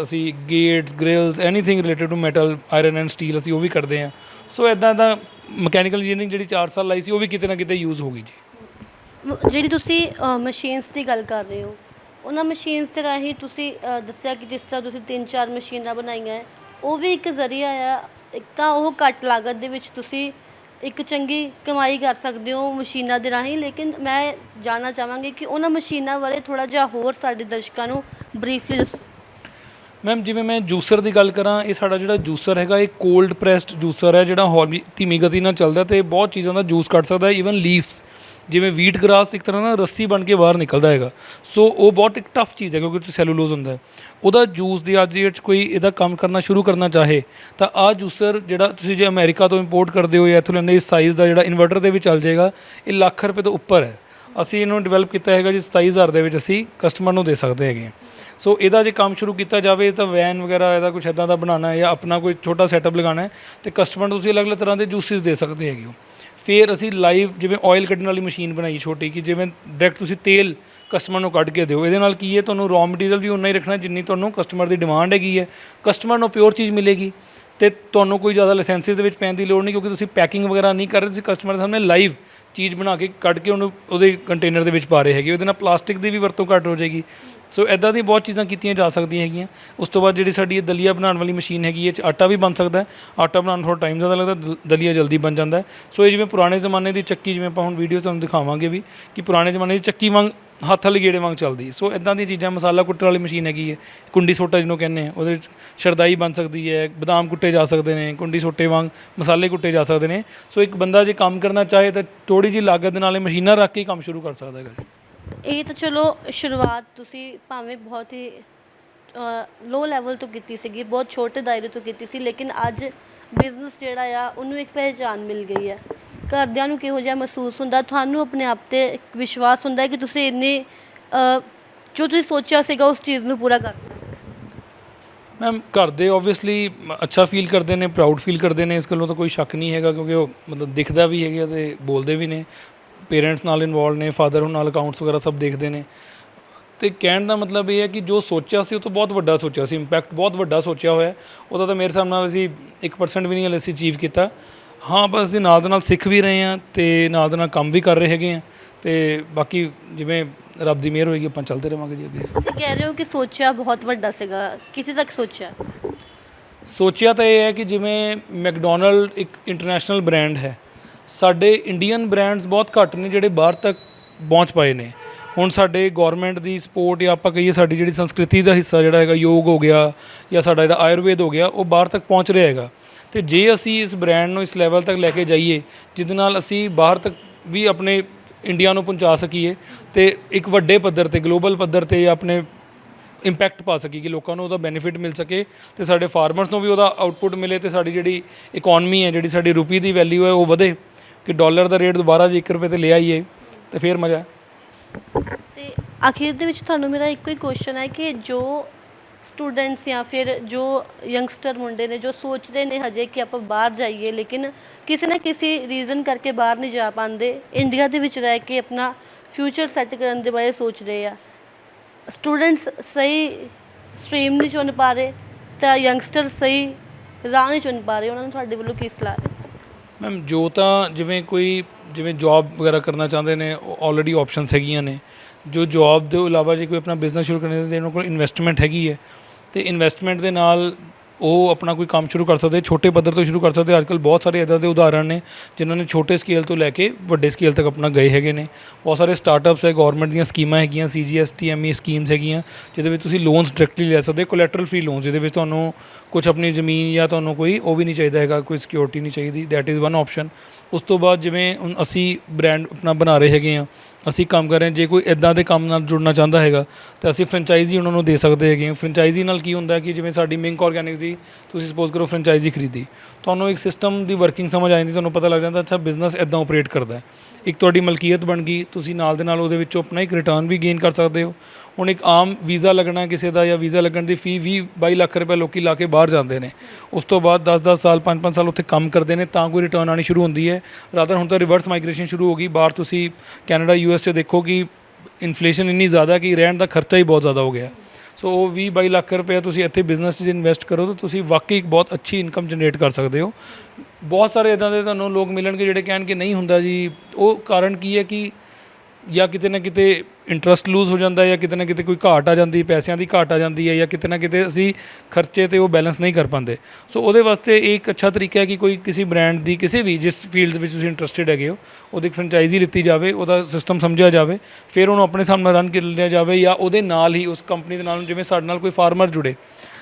ਅਸੀਂ gates, grills anything related to metal iron and steel ਅਸੀਂ ਉਹ ਵੀ ਕਰਦੇ ਹਾਂ। ਸੋ ਇਦਾਂ ਦਾ ਮਕੈਨੀਕਲ ਇੰਜੀਨੀਅਰਿੰਗ ਜਿਹੜੀ 4 ਸਾਲ ਲਾਈ ਸੀ, ਉਹ ਵੀ ਕਿਤੇ ਨਾ ਕਿਤੇ ਯੂਜ਼ ਹੋ ਗਈ ਜੀ। ਜਿਹੜੀ ਤੁਸੀਂ ਮਸ਼ੀਨਸ ਦੀ ਗੱਲ ਕਰ ਰਹੇ ਹੋ, ਉਹਨਾਂ ਮਸ਼ੀਨਸ ਦੇ ਰਾਹੀਂ ਤੁਸੀਂ ਦੱਸਿਆ ਕਿ ਜਿਸ ਤਰ੍ਹਾਂ ਤੁਸੀਂ ਤਿੰਨ ਚਾਰ ਮਸ਼ੀਨਾਂ ਬਣਾਈਆਂ ਹੈ, ਉਹ ਵੀ ਇੱਕ ਜ਼ਰੀਆ ਆ, ਇੱਕ ਤਾਂ ਉਹ ਘੱਟ ਲਾਗਤ ਦੇ ਵਿੱਚ ਤੁਸੀਂ ਇੱਕ ਚੰਗੀ ਕਮਾਈ ਕਰ ਸਕਦੇ ਹੋ ਮਸ਼ੀਨਾਂ ਦੇ ਰਾਹੀਂ, ਲੇਕਿਨ ਮੈਂ ਜਾਣਨਾ ਚਾਹਾਂਗੀ ਕਿ ਉਹਨਾਂ ਮਸ਼ੀਨਾਂ ਬਾਰੇ ਥੋੜਾ ਜਿਹਾ ਹੋਰ ਸਾਡੇ ਦਰਸ਼ਕਾਂ ਨੂੰ ਬਰੀਫਲੀ ਮੈਮ ਜਿਵੇਂ ਮੈਂ ਜੂਸਰ ਦੀ ਗੱਲ ਕਰਾਂ, ਇਹ ਸਾਡਾ ਜਿਹੜਾ ਜੂਸਰ ਹੈਗਾ, ਇਹ ਕੋਲਡ ਪ੍ਰੈਸਡ ਜੂਸਰ ਹੈ, ਜਿਹੜਾ ਹੌਲੀ ਧੀਮੀ ਗਤੀ ਨਾਲ ਚੱਲਦਾ ਤੇ ਬਹੁਤ ਚੀਜ਼ਾਂ ਦਾ ਜੂਸ ਕੱਢ ਸਕਦਾ ਈਵਨ ਲੀਫਸ ਜਿਵੇਂ ਵੀਟ ਗ੍ਰਾਸ ਇੱਕ ਤਰ੍ਹਾਂ ਨਾਲ ਰੱਸੀ ਬਣ ਕੇ ਬਾਹਰ ਨਿਕਲਦਾ ਹੈਗਾ। ਸੋ ਉਹ ਬਹੁਤ ਇੱਕ ਟਫ ਚੀਜ਼ ਹੈ, ਕਿਉਂਕਿ ਉਹ ਸੈਲੂਲੋਜ਼ ਹੁੰਦਾ ਹੈ। ਉਹਦਾ ਜੂਸ ਦੀ ਅੱਜ ਡੇਟ ਕੋਈ ਇਹਦਾ ਕੰਮ ਕਰਨਾ ਸ਼ੁਰੂ ਕਰਨਾ ਚਾਹੇ, ਤਾਂ ਆਹ ਜੂਸਰ ਜਿਹੜਾ ਤੁਸੀਂ ਜੇ ਅਮਰੀਕਾ ਤੋਂ ਇੰਪੋਰਟ ਕਰਦੇ ਹੋ ਜਾਂ ਇੱਥੋਂ ਲੈਂਦੇ ਇਸ ਸਾਈਜ਼ ਦਾ ਜਿਹੜਾ ਇਨਵਰਟਰ ਦੇ ਵੀ ਚੱਲ ਜਾਏਗਾ, ਇਹ ਲੱਖ ਰੁਪਏ ਤੋਂ ਉੱਪਰ ਹੈ। ਅਸੀਂ ਇਹਨੂੰ ਡਿਵੈਲਪ ਕੀਤਾ ਹੈਗਾ ਜੀ 27000 ਦੇ ਵਿੱਚ ਅਸੀਂ ਕਸਟਮਰ ਨੂੰ ਦੇ ਸਕਦੇ ਹੈਗੇ ਹਾਂ। ਸੋ ਇਹਦਾ ਜੇ ਕੰਮ ਸ਼ੁਰੂ ਕੀਤਾ ਜਾਵੇ ਤਾਂ ਵੈਨ ਵਗੈਰਾ ਇਹਦਾ ਕੁਝ ਇਦਾਂ ਦਾ ਬਣਾਉਣਾ ਹੈ ਜਾਂ ਆਪਣਾ ਕੋਈ ਛੋਟਾ ਸੈਟਅਪ ਲਗਾਉਣਾ ਹੈ ਤੇ ਕਸਟਮਰ ਨੂੰ ਤੁਸੀਂ ਅਲੱਗ-ਅਲੱਗ ਤਰ੍ਹਾਂ ਦੇ ਜੂਸਿਸ ਦੇ ਸਕਦੇ ਹੈਗੇ ਹੋ। ਫਿਰ ਅਸੀਂ ਲਾਈਵ ਜਿਵੇਂ ਆਇਲ ਕੱਢਣ ਵਾਲੀ ਮਸ਼ੀਨ ਬਣਾਈ ਛੋਟੀ ਕਿ ਜਿਵੇਂ ਡਾਇਰੈਕਟ ਤੁਸੀਂ ਤੇਲ ਕਸਟਮਰ ਨੂੰ ਕੱਢ ਕੇ ਦਿਓ। ਇਹਦੇ ਨਾਲ ਕੀ ਹੈ, ਤੁਹਾਨੂੰ ਰॉ ਮਟੀਰੀਅਲ ਵੀ ਉਨਾ ਹੀ ਰੱਖਣਾ ਜਿੰਨੀ ਤੁਹਾਨੂੰ ਕਸਟਮਰ ਦੀ ਡਿਮਾਂਡ ਹੈਗੀ ਹੈ। ਕਸਟਮਰ ਨੂੰ ਪਿਓਰ ਚੀਜ਼ ਮਿਲੇਗੀ। ਤੇ ਤੁਹਾਨੂੰ ਕੋਈ ਜ਼ਿਆਦਾ ਲਾਇਸੈਂਸਿਸ ਦੇ ਵਿੱਚ ਪੈਣ ਦੀ ਲੋੜ ਨਹੀਂ, ਕਿਉਂਕਿ ਤੁਸੀਂ ਪੈਕਿੰਗ ਵਗੈਰਾ ਨਹੀਂ ਕਰ ਰਹੇ, ਤੁਸੀਂ ਕਸਟਮਰ ਦੇ ਸਾਹਮਣੇ ਲਾਈਵ ਚੀਜ਼ ਬਣਾ ਕੇ ਕੱਢ ਕੇ ਉਹਨੂੰ, ਉਹਦੇ ਕੰਟੇਨਰ ਦੇ ਵਿੱਚ ਪਾ ਰਹੇ ਹੈਗੇ ਉਹਦੇ ਨਾਲ ਪਲਾਸਟਿਕ ਦੀ ਵੀ ਵਰਤੋਂ ਘੱਟ ਹੋ ਜਾਏਗੀ। ਸੋ ਐਦਾਂ ਦੀ ਬਹੁਤ ਚੀਜ਼ਾਂ ਕੀਤੀਆਂ ਜਾ ਸਕਦੀਆਂ ਹੈਗੀਆਂ। ਉਸ ਤੋਂ ਬਾਅਦ ਜਿਹੜੀ ਸਾਡੀ ਇਹ ਦਲੀਆ ਬਣਾਉਣ ਵਾਲੀ ਮਸ਼ੀਨ ਹੈਗੀ ਇਹ 'ਚ ਆਟਾ ਵੀ ਬਣ ਸਕਦਾ ਆਟਾ ਬਣਾਉਣ ਥੋੜਾ ਟਾਈਮ ਜ਼ਿਆਦਾ ਲੱਗਦਾ ਦ- ਦਲੀਆ ਜਲਦੀ ਬਣ ਜਾਂਦਾ ਸੋ ਇਹ ਜਿਵੇਂ ਪੁਰਾਣੇ ਜ਼ਮਾਨੇ ਦੀ ਚੱਕੀ, ਜਿਵੇਂ ਆਪਾਂ ਹੁਣ ਵੀਡੀਓ ਤੁਹਾਨੂੰ ਦਿਖਾਵਾਂਗੇ ਵੀ, ਕਿ ਪੁਰਾਣੇ ਜ਼ਮਾਨੇ ਦੀ ਚੱਕੀ ਵਾਂਗ, ਹੱਥ ਵਾਲੇ ਗੇੜੇ ਵਾਂਗ ਚੱਲਦੀ ਸੋ ਇਦਾਂ ਦੀਆਂ ਚੀਜ਼ਾਂ, ਮਸਾਲਾ ਕੁੱਟਣ ਵਾਲੀ ਮਸ਼ੀਨ ਹੈਗੀ ਹੈ, ਕੁੰਡੀ ਸੋਟਾ ਜਿਹਨੂੰ ਕਹਿੰਦੇ ਆ ਉਹਦੇ ਵਿੱਚ ਸ਼ਰਦਾਈ ਬਣ ਸਕਦੀ ਹੈ, ਬਦਾਮ ਕੁੱਟੇ ਜਾ ਸਕਦੇ ਨੇ, ਕੁੰਡੀ ਸੋਟੇ ਵਾਂਗ ਮਸਾਲੇ ਕੁੱਟੇ ਜਾ ਸਕਦੇ ਨੇ। ਸੋ ਇੱਕ ਬੰਦਾ ਜੇ ਕੰਮ ਕਰਨਾ ਚਾਹੇ ਤਾਂ ਥੋੜੀ ਜਿਹੀ ਲਾਗਤ ਦੇ ਨਾਲ ਇਹ ਮਸ਼ੀਨਾਂ ਰੱਖ ਕੇ ਹੀ ਕੰਮ ਸ਼ੁਰੂ ਕਰ ਸਕਦਾ ਹੈਗਾ ਇਹ ਤਾਂ ਚਲੋ ਸ਼ੁਰੂਆਤ ਤੁਸੀਂ ਭਾਵੇਂ ਬਹੁਤ ਹੀ ਲੋ ਲੈਵਲ ਤੋਂ ਕੀਤੀ ਸੀਗੀ, ਬਹੁਤ ਛੋਟੇ ਦਾਇਰੇ ਤੋਂ ਕੀਤੀ ਸੀ, ਲੇਕਿਨ ਅੱਜ ਬਿਜ਼ਨਸ ਜਿਹੜਾ ਆ, ਉਹਨੂੰ ਇੱਕ ਪਹਿਚਾਨ ਮਿਲ ਗਈ ਹੈ। ਘਰਦਿਆਂ ਨੂੰ ਕਿਹੋ ਜਿਹਾ ਮਹਿਸੂਸ ਹੁੰਦਾ, ਤੁਹਾਨੂੰ ਆਪਣੇ ਆਪ ਤੇ ਇੱਕ ਵਿਸ਼ਵਾਸ ਹੁੰਦਾ ਕਿ ਤੁਸੀਂ ਇੰਨੇ ਜੋ ਤੁਸੀਂ ਸੋਚਿਆ ਸੀਗਾ, ਉਸ ਚੀਜ਼ ਨੂੰ ਪੂਰਾ ਕਰ ਮੈਮ ਘਰ ਦੇ ਆਬਵੀਅਸਲੀ ਅੱਛਾ ਫੀਲ ਕਰਦੇ ਨੇ ਪ੍ਰਾਊਡ ਫੀਲ ਕਰਦੇ ਨੇ, ਇਸ ਗੱਲੋਂ ਤਾਂ ਕੋਈ ਸ਼ੱਕ ਨਹੀਂ ਹੈਗਾ, ਕਿਉਂਕਿ ਉਹ ਮਤਲਬ ਦਿਖਦਾ ਵੀ ਹੈਗਾ ਤੇ ਬੋਲਦੇ ਵੀ ਨੇ। ਪੇਰੈਂਟਸ ਨਾਲ ਇਨਵੋਲਵ ਨੇ ਫਾਦਰ ਨਾਲ ਅਕਾਊਂਟਸ ਵਗੈਰਾ ਸਭ ਦੇਖਦੇ ਨੇ। ਤੇ ਕਹਿਣ ਦਾ ਮਤਲਬ ਇਹ ਹੈ ਕਿ ਜੋ ਸੋਚਿਆ ਸੀ ਉਹ ਤੋਂ ਬਹੁਤ ਵੱਡਾ ਸੋਚਿਆ ਸੀ। ਇੰਪੈਕਟ ਬਹੁਤ ਵੱਡਾ ਸੋਚਿਆ ਹੋਇਆ। ਉਹਦਾ ਤਾਂ ਮੇਰੇ ਹਿਸਾਬ ਨਾਲ ਅਸੀਂ 1% ਵੀ ਨਹੀਂ ਹਲੇ ਅਸੀਂ ਅਚੀਵ ਕੀਤਾ। ਹਾਂ ਬਸ ਅਸੀਂ ਨਾਲ ਦੇ ਨਾਲ ਸਿੱਖ ਵੀ ਰਹੇ ਹਾਂ ਤੇ ਨਾਲ ਦੇ ਨਾਲ ਕੰਮ ਵੀ ਕਰ ਰਹੇ ਹੈਗੇ ਹਾਂ। ਤੇ ਬਾਕੀ ਜਿਵੇਂ ਰੱਬ ਦੀ ਮਿਹਰ ਹੋਏਗੀ ਆਪਾਂ ਚੱਲਦੇ ਰਵਾਂਗੇ ਜੀ ਅੱਗੇ। ਤੁਸੀਂ ਕਹਿ ਰਹੇ ਹੋ ਕਿ ਸੋਚਿਆ ਬਹੁਤ ਵੱਡਾ ਸੀਗਾ। ਕਿਸੇ ਤੱਕ ਸੋਚਿਆ? ਸੋਚਿਆ ਤਾਂ ਇਹ ਹੈ ਕਿ ਜਿਵੇਂ ਮੈਕਡੋਨਲਡ ਇੱਕ ਇੰਟਰਨੈਸ਼ਨਲ ਬ੍ਰਾਂਡ ਹੈ। ਸਾਡੇ ਇੰਡੀਅਨ ਬ੍ਰਾਂਡਸ ਬਹੁਤ ਘੱਟ ਨੇ ਜਿਹੜੇ ਬਾਹਰ ਤੱਕ ਪਹੁੰਚ ਪਾਏ ਨੇ। ਹੁਣ ਸਾਡੇ ਗਵਰਨਮੈਂਟ ਦੀ ਸਪੋਰਟ ਜਾਂ ਆਪਾਂ ਕਹੀਏ ਸਾਡੀ ਜਿਹੜੀ ਸੰਸਕ੍ਰਿਤੀ ਦਾ ਹਿੱਸਾ ਜਿਹੜਾ ਹੈਗਾ ਯੋਗ ਹੋ ਗਿਆ ਜਾਂ ਸਾਡਾ ਜਿਹੜਾ ਆਯੁਰਵੇਦ ਹੋ ਗਿਆ, ਉਹ ਬਾਹਰ ਤੱਕ ਪਹੁੰਚ ਰਿਹਾ ਹੈਗਾ। ਤੇ ਜੇ ਅਸੀਂ ਇਸ ਬ੍ਰਾਂਡ ਨੂੰ ਇਸ ਲੈਵਲ ਤੱਕ ਲੈ ਕੇ ਜਾਈਏ, ਜਿਹਦੇ ਨਾਲ ਅਸੀਂ ਬਾਹਰ ਤੱਕ ਵੀ ਆਪਣੇ ਇੰਡੀਆ ਨੂੰ ਪਹੁੰਚਾ ਸਕੀਏ ਤੇ ਇੱਕ ਵੱਡੇ ਪੱਧਰ ਤੇ ਗਲੋਬਲ ਪੱਧਰ ਤੇ ਆਪਣੇ ਇੰਪੈਕਟ ਪਾ ਸਕੀ ਕਿ ਲੋਕਾਂ ਨੂੰ ਉਹਦਾ ਬੈਨੀਫਿਟ ਮਿਲ ਸਕੇ ਤੇ ਸਾਡੇ ਫਾਰਮਰਸ ਨੂੰ ਵੀ ਉਹਦਾ ਆਊਟਪੁੱਟ ਮਿਲੇ ਤੇ ਸਾਡੀ ਜਿਹੜੀ ਇਕਨੋਮੀ ਹੈ, ਜਿਹੜੀ ਸਾਡੀ ਰੁਪਏ ਦੀ ਵੈਲਿਊ ਹੈ, ਉਹ ਵਧੇ। ਕਿ ਡਾਲਰ ਦਾ ਰੇਟ ਦੁਬਾਰਾ ਜੇ 1 ਰੁਪਏ ਤੇ ਲੈ ਆਈਏ, ਤੇ ਫੇਰ ਮਜ਼ਾ ਹੈ। ਤੇ ਅਖੀਰ ਦੇ ਵਿੱਚ ਤੁਹਾਨੂੰ ਮੇਰਾ ਇੱਕੋ ਹੀ ਕੁਐਸਚਨ ਹੈ ਕਿ ਜੋ ਸਟੂਡੈਂਟਸ ਜਾਂ ਫਿਰ ਜੋ ਯੰਗਸਟਰ ਮੁੰਡੇ ਨੇ, ਜੋ ਸੋਚਦੇ ਨੇ ਹਜੇ ਕਿ ਆਪਾਂ ਬਾਹਰ ਜਾਈਏ, ਲੇਕਿਨ ਕਿਸੇ ਨਾ ਕਿਸੇ ਰੀਜ਼ਨ ਕਰਕੇ ਬਾਹਰ ਨਹੀਂ ਜਾ ਪਾਉਂਦੇ ਇੰਡੀਆ ਦੇ ਵਿੱਚ ਰਹਿ ਕੇ ਆਪਣਾ ਫਿਊਚਰ ਸੈੱਟ ਕਰਨ ਦੇ ਬਾਰੇ ਸੋਚਦੇ ਆ ਸਟੂਡੈਂਟਸ ਸਹੀ ਸਟਰੀਮ ਨਹੀਂ ਚੁਣ ਪਾ ਰਹੇ, ਤਾਂ ਯੰਗਸਟਰ ਸਹੀ ਰਾਹ ਨਹੀਂ ਚੁਣ ਪਾ ਰਹੇ, ਉਹਨਾਂ ਨੂੰ ਤੁਹਾਡੇ ਵੱਲੋਂ ਕੀ ਸਲਾਹ ਹੈ ਮੈਮ ਜੋ ਤਾਂ ਜਿਵੇਂ ਕੋਈ ਜਿਵੇਂ ਜੌਬ ਵਗੈਰਾ ਕਰਨਾ ਚਾਹੁੰਦੇ ਨੇ ਆਲਰੇਡੀ ਆਪਸ਼ਨਸ ਹੈਗੀਆਂ ਨੇ। ਜੋ ਜੌਬ ਦੇ ਇਲਾਵਾ ਜੇ ਕੋਈ ਆਪਣਾ ਬਿਜ਼ਨਸ ਸ਼ੁਰੂ ਕਰਨਾ ਚਾਹੁੰਦੇ ਉਹਨਾਂ ਕੋਲ ਇਨਵੈਸਟਮੈਂਟ ਹੈਗੀ ਹੈ। ਤੇ ਇਨਵੈਸਟਮੈਂਟ ਦੇ ਨਾਲ ਉਹ ਆਪਣਾ ਕੋਈ ਕੰਮ ਸ਼ੁਰੂ ਕਰ ਸਕਦੇ, ਛੋਟੇ ਪੱਧਰ ਤੋਂ ਸ਼ੁਰੂ ਕਰ ਸਕਦੇ। ਅੱਜ ਅੱਜਕੱਲ ਬਹੁਤ ਸਾਰੇ ਇਦਾਂ ਦੇ ਉਦਾਹਰਣ ਨੇ, ਜਿਨ੍ਹਾਂ ਨੇ ਛੋਟੇ ਸਕੇਲ ਤੋਂ ਲੈ ਕੇ ਵੱਡੇ ਸਕੇਲ ਤੱਕ ਆਪਣਾ ਗਏ ਹੈਗੇ ਨੇ। ਬਹੁਤ ਸਾਰੇ ਸਟਾਰਟਅਪਸ ਹੈ ਗਵਰਨਮੈਂਟ ਦੀਆਂ ਸਕੀਮਾਂ ਹੈਗੀਆਂ ਸੀਜੀਐਸਟੀ ਐਮਈ ਸਕੀਮਸ ਹੈਗੀਆਂ, ਜਿਹਦੇ ਵਿੱਚ ਤੁਸੀਂ ਲੋਨਸ ਡਾਇਰੈਕਟਲੀ ਲੈ ਸਕਦੇ ਹੋ ਕੋਲੈਟਰਲ ਫ੍ਰੀ ਲੋਨਸ ਜਿਹਦੇ ਵਿੱਚ ਤੁਹਾਨੂੰ ਕੁਝ ਆਪਣੀ ਜ਼ਮੀਨ ਜਾਂ ਤੁਹਾਨੂੰ ਕੋਈ ਉਹ ਵੀ ਨਹੀਂ ਚਾਹੀਦਾ ਹੈਗਾ, ਕੋਈ ਸਿਕਿਉਰਿਟੀ ਨਹੀਂ ਚਾਹੀਦੀ। ਦੈਟ ਇਜ਼ ਵਨ ਆਪਸ਼ਨ ਉਸ ਤੋਂ ਬਾਅਦ ਜਿਵੇਂ ਹੁਣ ਅਸੀਂ ਬ੍ਰਾਂਡ ਆਪਣਾ ਬਣਾ ਰਹੇ ਹੈਗੇ ਆ ਅਸੀਂ ਕੰਮ ਕਰ ਰਹੇ ਹਾਂ, ਜੇ ਕੋਈ ਇਦਾਂ ਦੇ ਕੰਮ ਨਾਲ ਜੁੜਨਾ ਚਾਹੁੰਦਾ ਹੈਗਾ, ਤਾਂ ਅਸੀਂ ਫਰੈਂਚਾਈਜ਼ੀ ਉਹਨਾਂ ਨੂੰ ਦੇ ਸਕਦੇ ਹੈਗੇ ਹਾਂ। ਫਰੈਂਚਾਈਜ਼ੀ ਨਾਲ ਕੀ ਹੁੰਦਾ ਕਿ ਜਿਵੇਂ ਸਾਡੀ ਮਿੰਕ ਆਰਗੈਨਿਕਸ ਦੀ ਤੁਸੀਂ ਸਪੋਜ਼ ਕਰੋ ਫਰੈਂਚਾਈਜ਼ੀ ਖਰੀਦੀ, ਤੁਹਾਨੂੰ ਇੱਕ ਸਿਸਟਮ ਦੀ ਵਰਕਿੰਗ ਸਮਝ ਆ ਜਾਂਦੀ, ਤੁਹਾਨੂੰ ਪਤਾ ਲੱਗ ਜਾਂਦਾ, ਅੱਛਾ ਬਿਜ਼ਨਸ ਇਦਾਂ ਆਪਰੇਟ ਕਰਦਾ ਹੈ। ਇੱਕ ਤੁਹਾਡੀ ਮਲਕੀਅਤ ਬਣ ਗਈ, ਤੁਸੀਂ ਨਾਲ ਦੇ ਨਾਲ ਉਹਦੇ ਵਿੱਚੋਂ ਆਪਣਾ ਇੱਕ ਰਿਟਰਨ ਵੀ ਗੇਨ ਕਰ ਸਕਦੇ ਹੋ। ਹੁਣ ਇੱਕ ਆਮ ਵੀਜ਼ਾ ਲੱਗਣਾ ਕਿਸੇ ਦਾ ਜਾਂ ਵੀਜ਼ਾ ਲੱਗਣ ਦੀ ਫੀ 20 22 ਲੱਖ ਰੁਪਏ ਲੋਕੀ ਲਾ ਕੇ ਬਾਹਰ ਜਾਂਦੇ ਨੇ। ਉਸ ਤੋਂ ਬਾਅਦ 10-10 ਸਾਲ 5-5 ਸਾਲ ਉੱਥੇ ਕੰਮ ਕਰਦੇ ਨੇ, ਤਾਂ ਕੋਈ ਰਿਟਰਨ ਆਣੀ ਸ਼ੁਰੂ ਹੁੰਦੀ ਹੈ। ਰਾਦਰ ਹੁਣ ਤਾਂ ਰਿਵਰਸ ਮਾਈਗ੍ਰੇਸ਼ਨ ਸ਼ੁਰੂ ਹੋ ਗਈ। ਬਾਹਰ ਤੁਸੀਂ ਕੈਨੇਡਾ ਯੂਐਸ 'ਚ ਦੇਖੋ ਕਿ ਇਨਫਲੇਸ਼ਨ ਇੰਨੀ ਜ਼ਿਆਦਾ ਕਿ ਰਹਿਣ ਦਾ ਖਰਚਾ ਹੀ ਬਹੁਤ ਜ਼ਿਆਦਾ ਹੋ ਗਿਆ। ਸੋ ਉਹ 20 22 ਲੱਖ ਰੁਪਏ ਤੁਸੀਂ ਇੱਥੇ ਬਿਜ਼ਨਸ 'ਚ ਇਨਵੈਸਟ ਕਰੋ ਤਾਂ ਤੁਸੀਂ ਵਾਕਈ ਇੱਕ ਬਹੁਤ ਅੱਛੀ ਇਨਕਮ ਜਨਰੇਟ ਕਰ ਸਕਦੇ ਹੋ। ਬਹੁਤ ਸਾਰੇ ਇਦਾਂ ਦੇ ਤੁਹਾਨੂੰ ਲੋਕ ਮਿਲਣਗੇ ਜਿਹੜੇ ਕਹਿਣਗੇ, ਨਹੀਂ ਹੁੰਦਾ ਜੀ। ਉਹ ਕਾਰਨ ਕੀ ਹੈ ਕਿ ਜਾਂ ਕਿਤੇ ਨਾ ਕਿਤੇ ਇੰਟਰਸਟ ਲੂਜ਼ ਹੋ ਜਾਂਦਾ ਹੈ ਜਾਂ ਕਿਤੇ ਨਾ ਕਿਤੇ ਕੋਈ ਘਾਟ ਆ ਜਾਂਦੀ, ਪੈਸਿਆਂ ਦੀ ਘਾਟ ਆ ਜਾਂਦੀ ਹੈ ਜਾਂ ਕਿਤੇ ਨਾ ਕਿਤੇ ਅਸੀਂ ਖਰਚੇ ਤੇ ਉਹ ਬੈਲੈਂਸ ਨਹੀਂ ਕਰ ਪਾਉਂਦੇ। ਸੋ ਉਹਦੇ ਵਾਸਤੇ ਇਹ ਇੱਕ ਅੱਛਾ ਤਰੀਕਾ ਹੈ ਕਿ ਕੋਈ ਕਿਸੇ ਬ੍ਰਾਂਡ ਦੀ ਕਿਸੇ ਵੀ ਜਿਸ ਫੀਲਡ ਵਿੱਚ ਤੁਸੀਂ ਇੰਟਰਸਟਿਡ ਹੈਗੇ ਹੋ, ਉਹਦੀ ਫਰੈਂਚਾਈਜ਼ੀ ਲਿੱਤੀ ਜਾਵੇ, ਉਹਦਾ ਸਿਸਟਮ ਸਮਝਿਆ ਜਾਵੇ, ਫਿਰ ਉਹਨੂੰ ਆਪਣੇ ਸਾਹਮਣੇ ਰਨ ਕਰ ਲਿਆ ਜਾਵੇ ਜਾਂ ਉਹਦੇ ਨਾਲ ਹੀ ਉਸ ਕੰਪਨੀ ਦੇ ਨਾਲ ਜਿਵੇਂ ਸਾਡੇ ਨਾਲ ਕੋਈ ਫਾਰਮਰ ਜੁੜੇ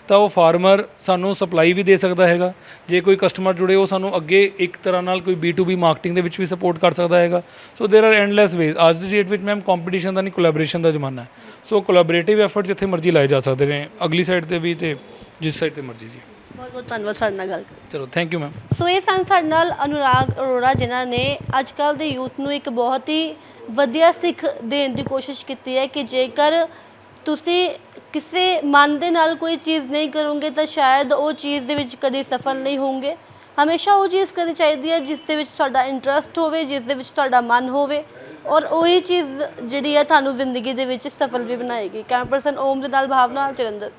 ਤਾਂ ਉਹ ਫਾਰਮਰ ਸਾਨੂੰ ਸਪਲਾਈ ਵੀ ਦੇ ਸਕਦਾ ਹੈਗਾ ਜੇ ਕੋਈ ਕਸਟਮਰ ਜੁੜੇ ਉਹ ਸਾਨੂੰ ਅੱਗੇ ਇੱਕ ਤਰ੍ਹਾਂ ਨਾਲ ਕੋਈ B2B ਮਾਰਕੀਟਿੰਗ ਦੇ ਵਿੱਚ ਵੀ ਸਪੋਰਟ ਕਰ ਸਕਦਾ ਹੈਗਾ so there are endless ways ਅੱਜ ਦੀ ਡੇਟ ਵਿੱਚ ਮੈਮ ਕੰਪੀਟੀਸ਼ਨ ਦਾ ਨਹੀਂ ਕੋਲੈਬੋਰੇਸ਼ਨ ਦਾ ਜ਼ਮਾਨਾ ਹੈ ਸੋ ਕੋਲੈਬੋਰੇਟਿਵ ਐਫਰਟ ਜਿੱਥੇ ਮਰਜ਼ੀ ਲਾਏ ਜਾ ਸਕਦੇ ਨੇ ਅਗਲੀ ਸਾਈਡ ਤੇ ਵੀ ਤੇ ਜਿਸ ਸਾਈਡ ਤੇ ਮਰਜ਼ੀ ਜੀ ਬਹੁਤ ਬਹੁਤ ਧੰਨਵਾਦ ਸਾਡੇ ਨਾਲ ਗੱਲ ਕਰਨ ਚਲੋ ਥੈਂਕ ਯੂ ਮੈਮ ਸੋ ਇਹ ਸਨ ਸਾਡੇ ਨਾਲ ਅਨੁਰਾਗ ਅਰੋੜਾ ਜਿਨ੍ਹਾਂ ਨੇ ਅੱਜ ਕੱਲ ਦੇ ਯੂਥ ਨੂੰ ਇੱਕ ਬਹੁਤ ਹੀ ਵਧੀਆ ਸਿੱਖ ਦੇਣ ਦੀ ਕੋਸ਼ਿਸ਼ ਕੀਤੀ ਹੈ ਕਿ ਜੇਕਰ ਤੁਸੀਂ ਕਿਸੇ ਮਨ ਦੇ ਨਾਲ ਕੋਈ ਚੀਜ਼ ਨਹੀਂ ਕਰੋਗੇ ਤਾਂ ਸ਼ਾਇਦ ਉਹ ਚੀਜ਼ ਦੇ ਵਿੱਚ ਕਦੇ ਸਫਲ ਨਹੀਂ ਹੋਵੋਗੇ। ਹਮੇਸ਼ਾ ਉਹ ਚੀਜ਼ ਕਰਨੀ ਚਾਹੀਦੀ ਹੈ ਜਿਸ ਦੇ ਵਿੱਚ ਤੁਹਾਡਾ ਇੰਟਰਸਟ ਹੋਵੇ, ਜਿਸ ਦੇ ਵਿੱਚ ਤੁਹਾਡਾ ਮਨ ਹੋਵੇ ਔਰ ਉਹੀ ਚੀਜ਼ ਜਿਹੜੀ ਹੈ ਤੁਹਾਨੂੰ ਜ਼ਿੰਦਗੀ ਦੇ ਵਿੱਚ ਸਫਲ ਵੀ ਬਣਾਏਗੀ। ਕੈਮਰਾ ਪਰਸਨ ਓਮ ਦੇ ਨਾਲ ਭਾਵਨਾ, ਜਲੰਧਰ।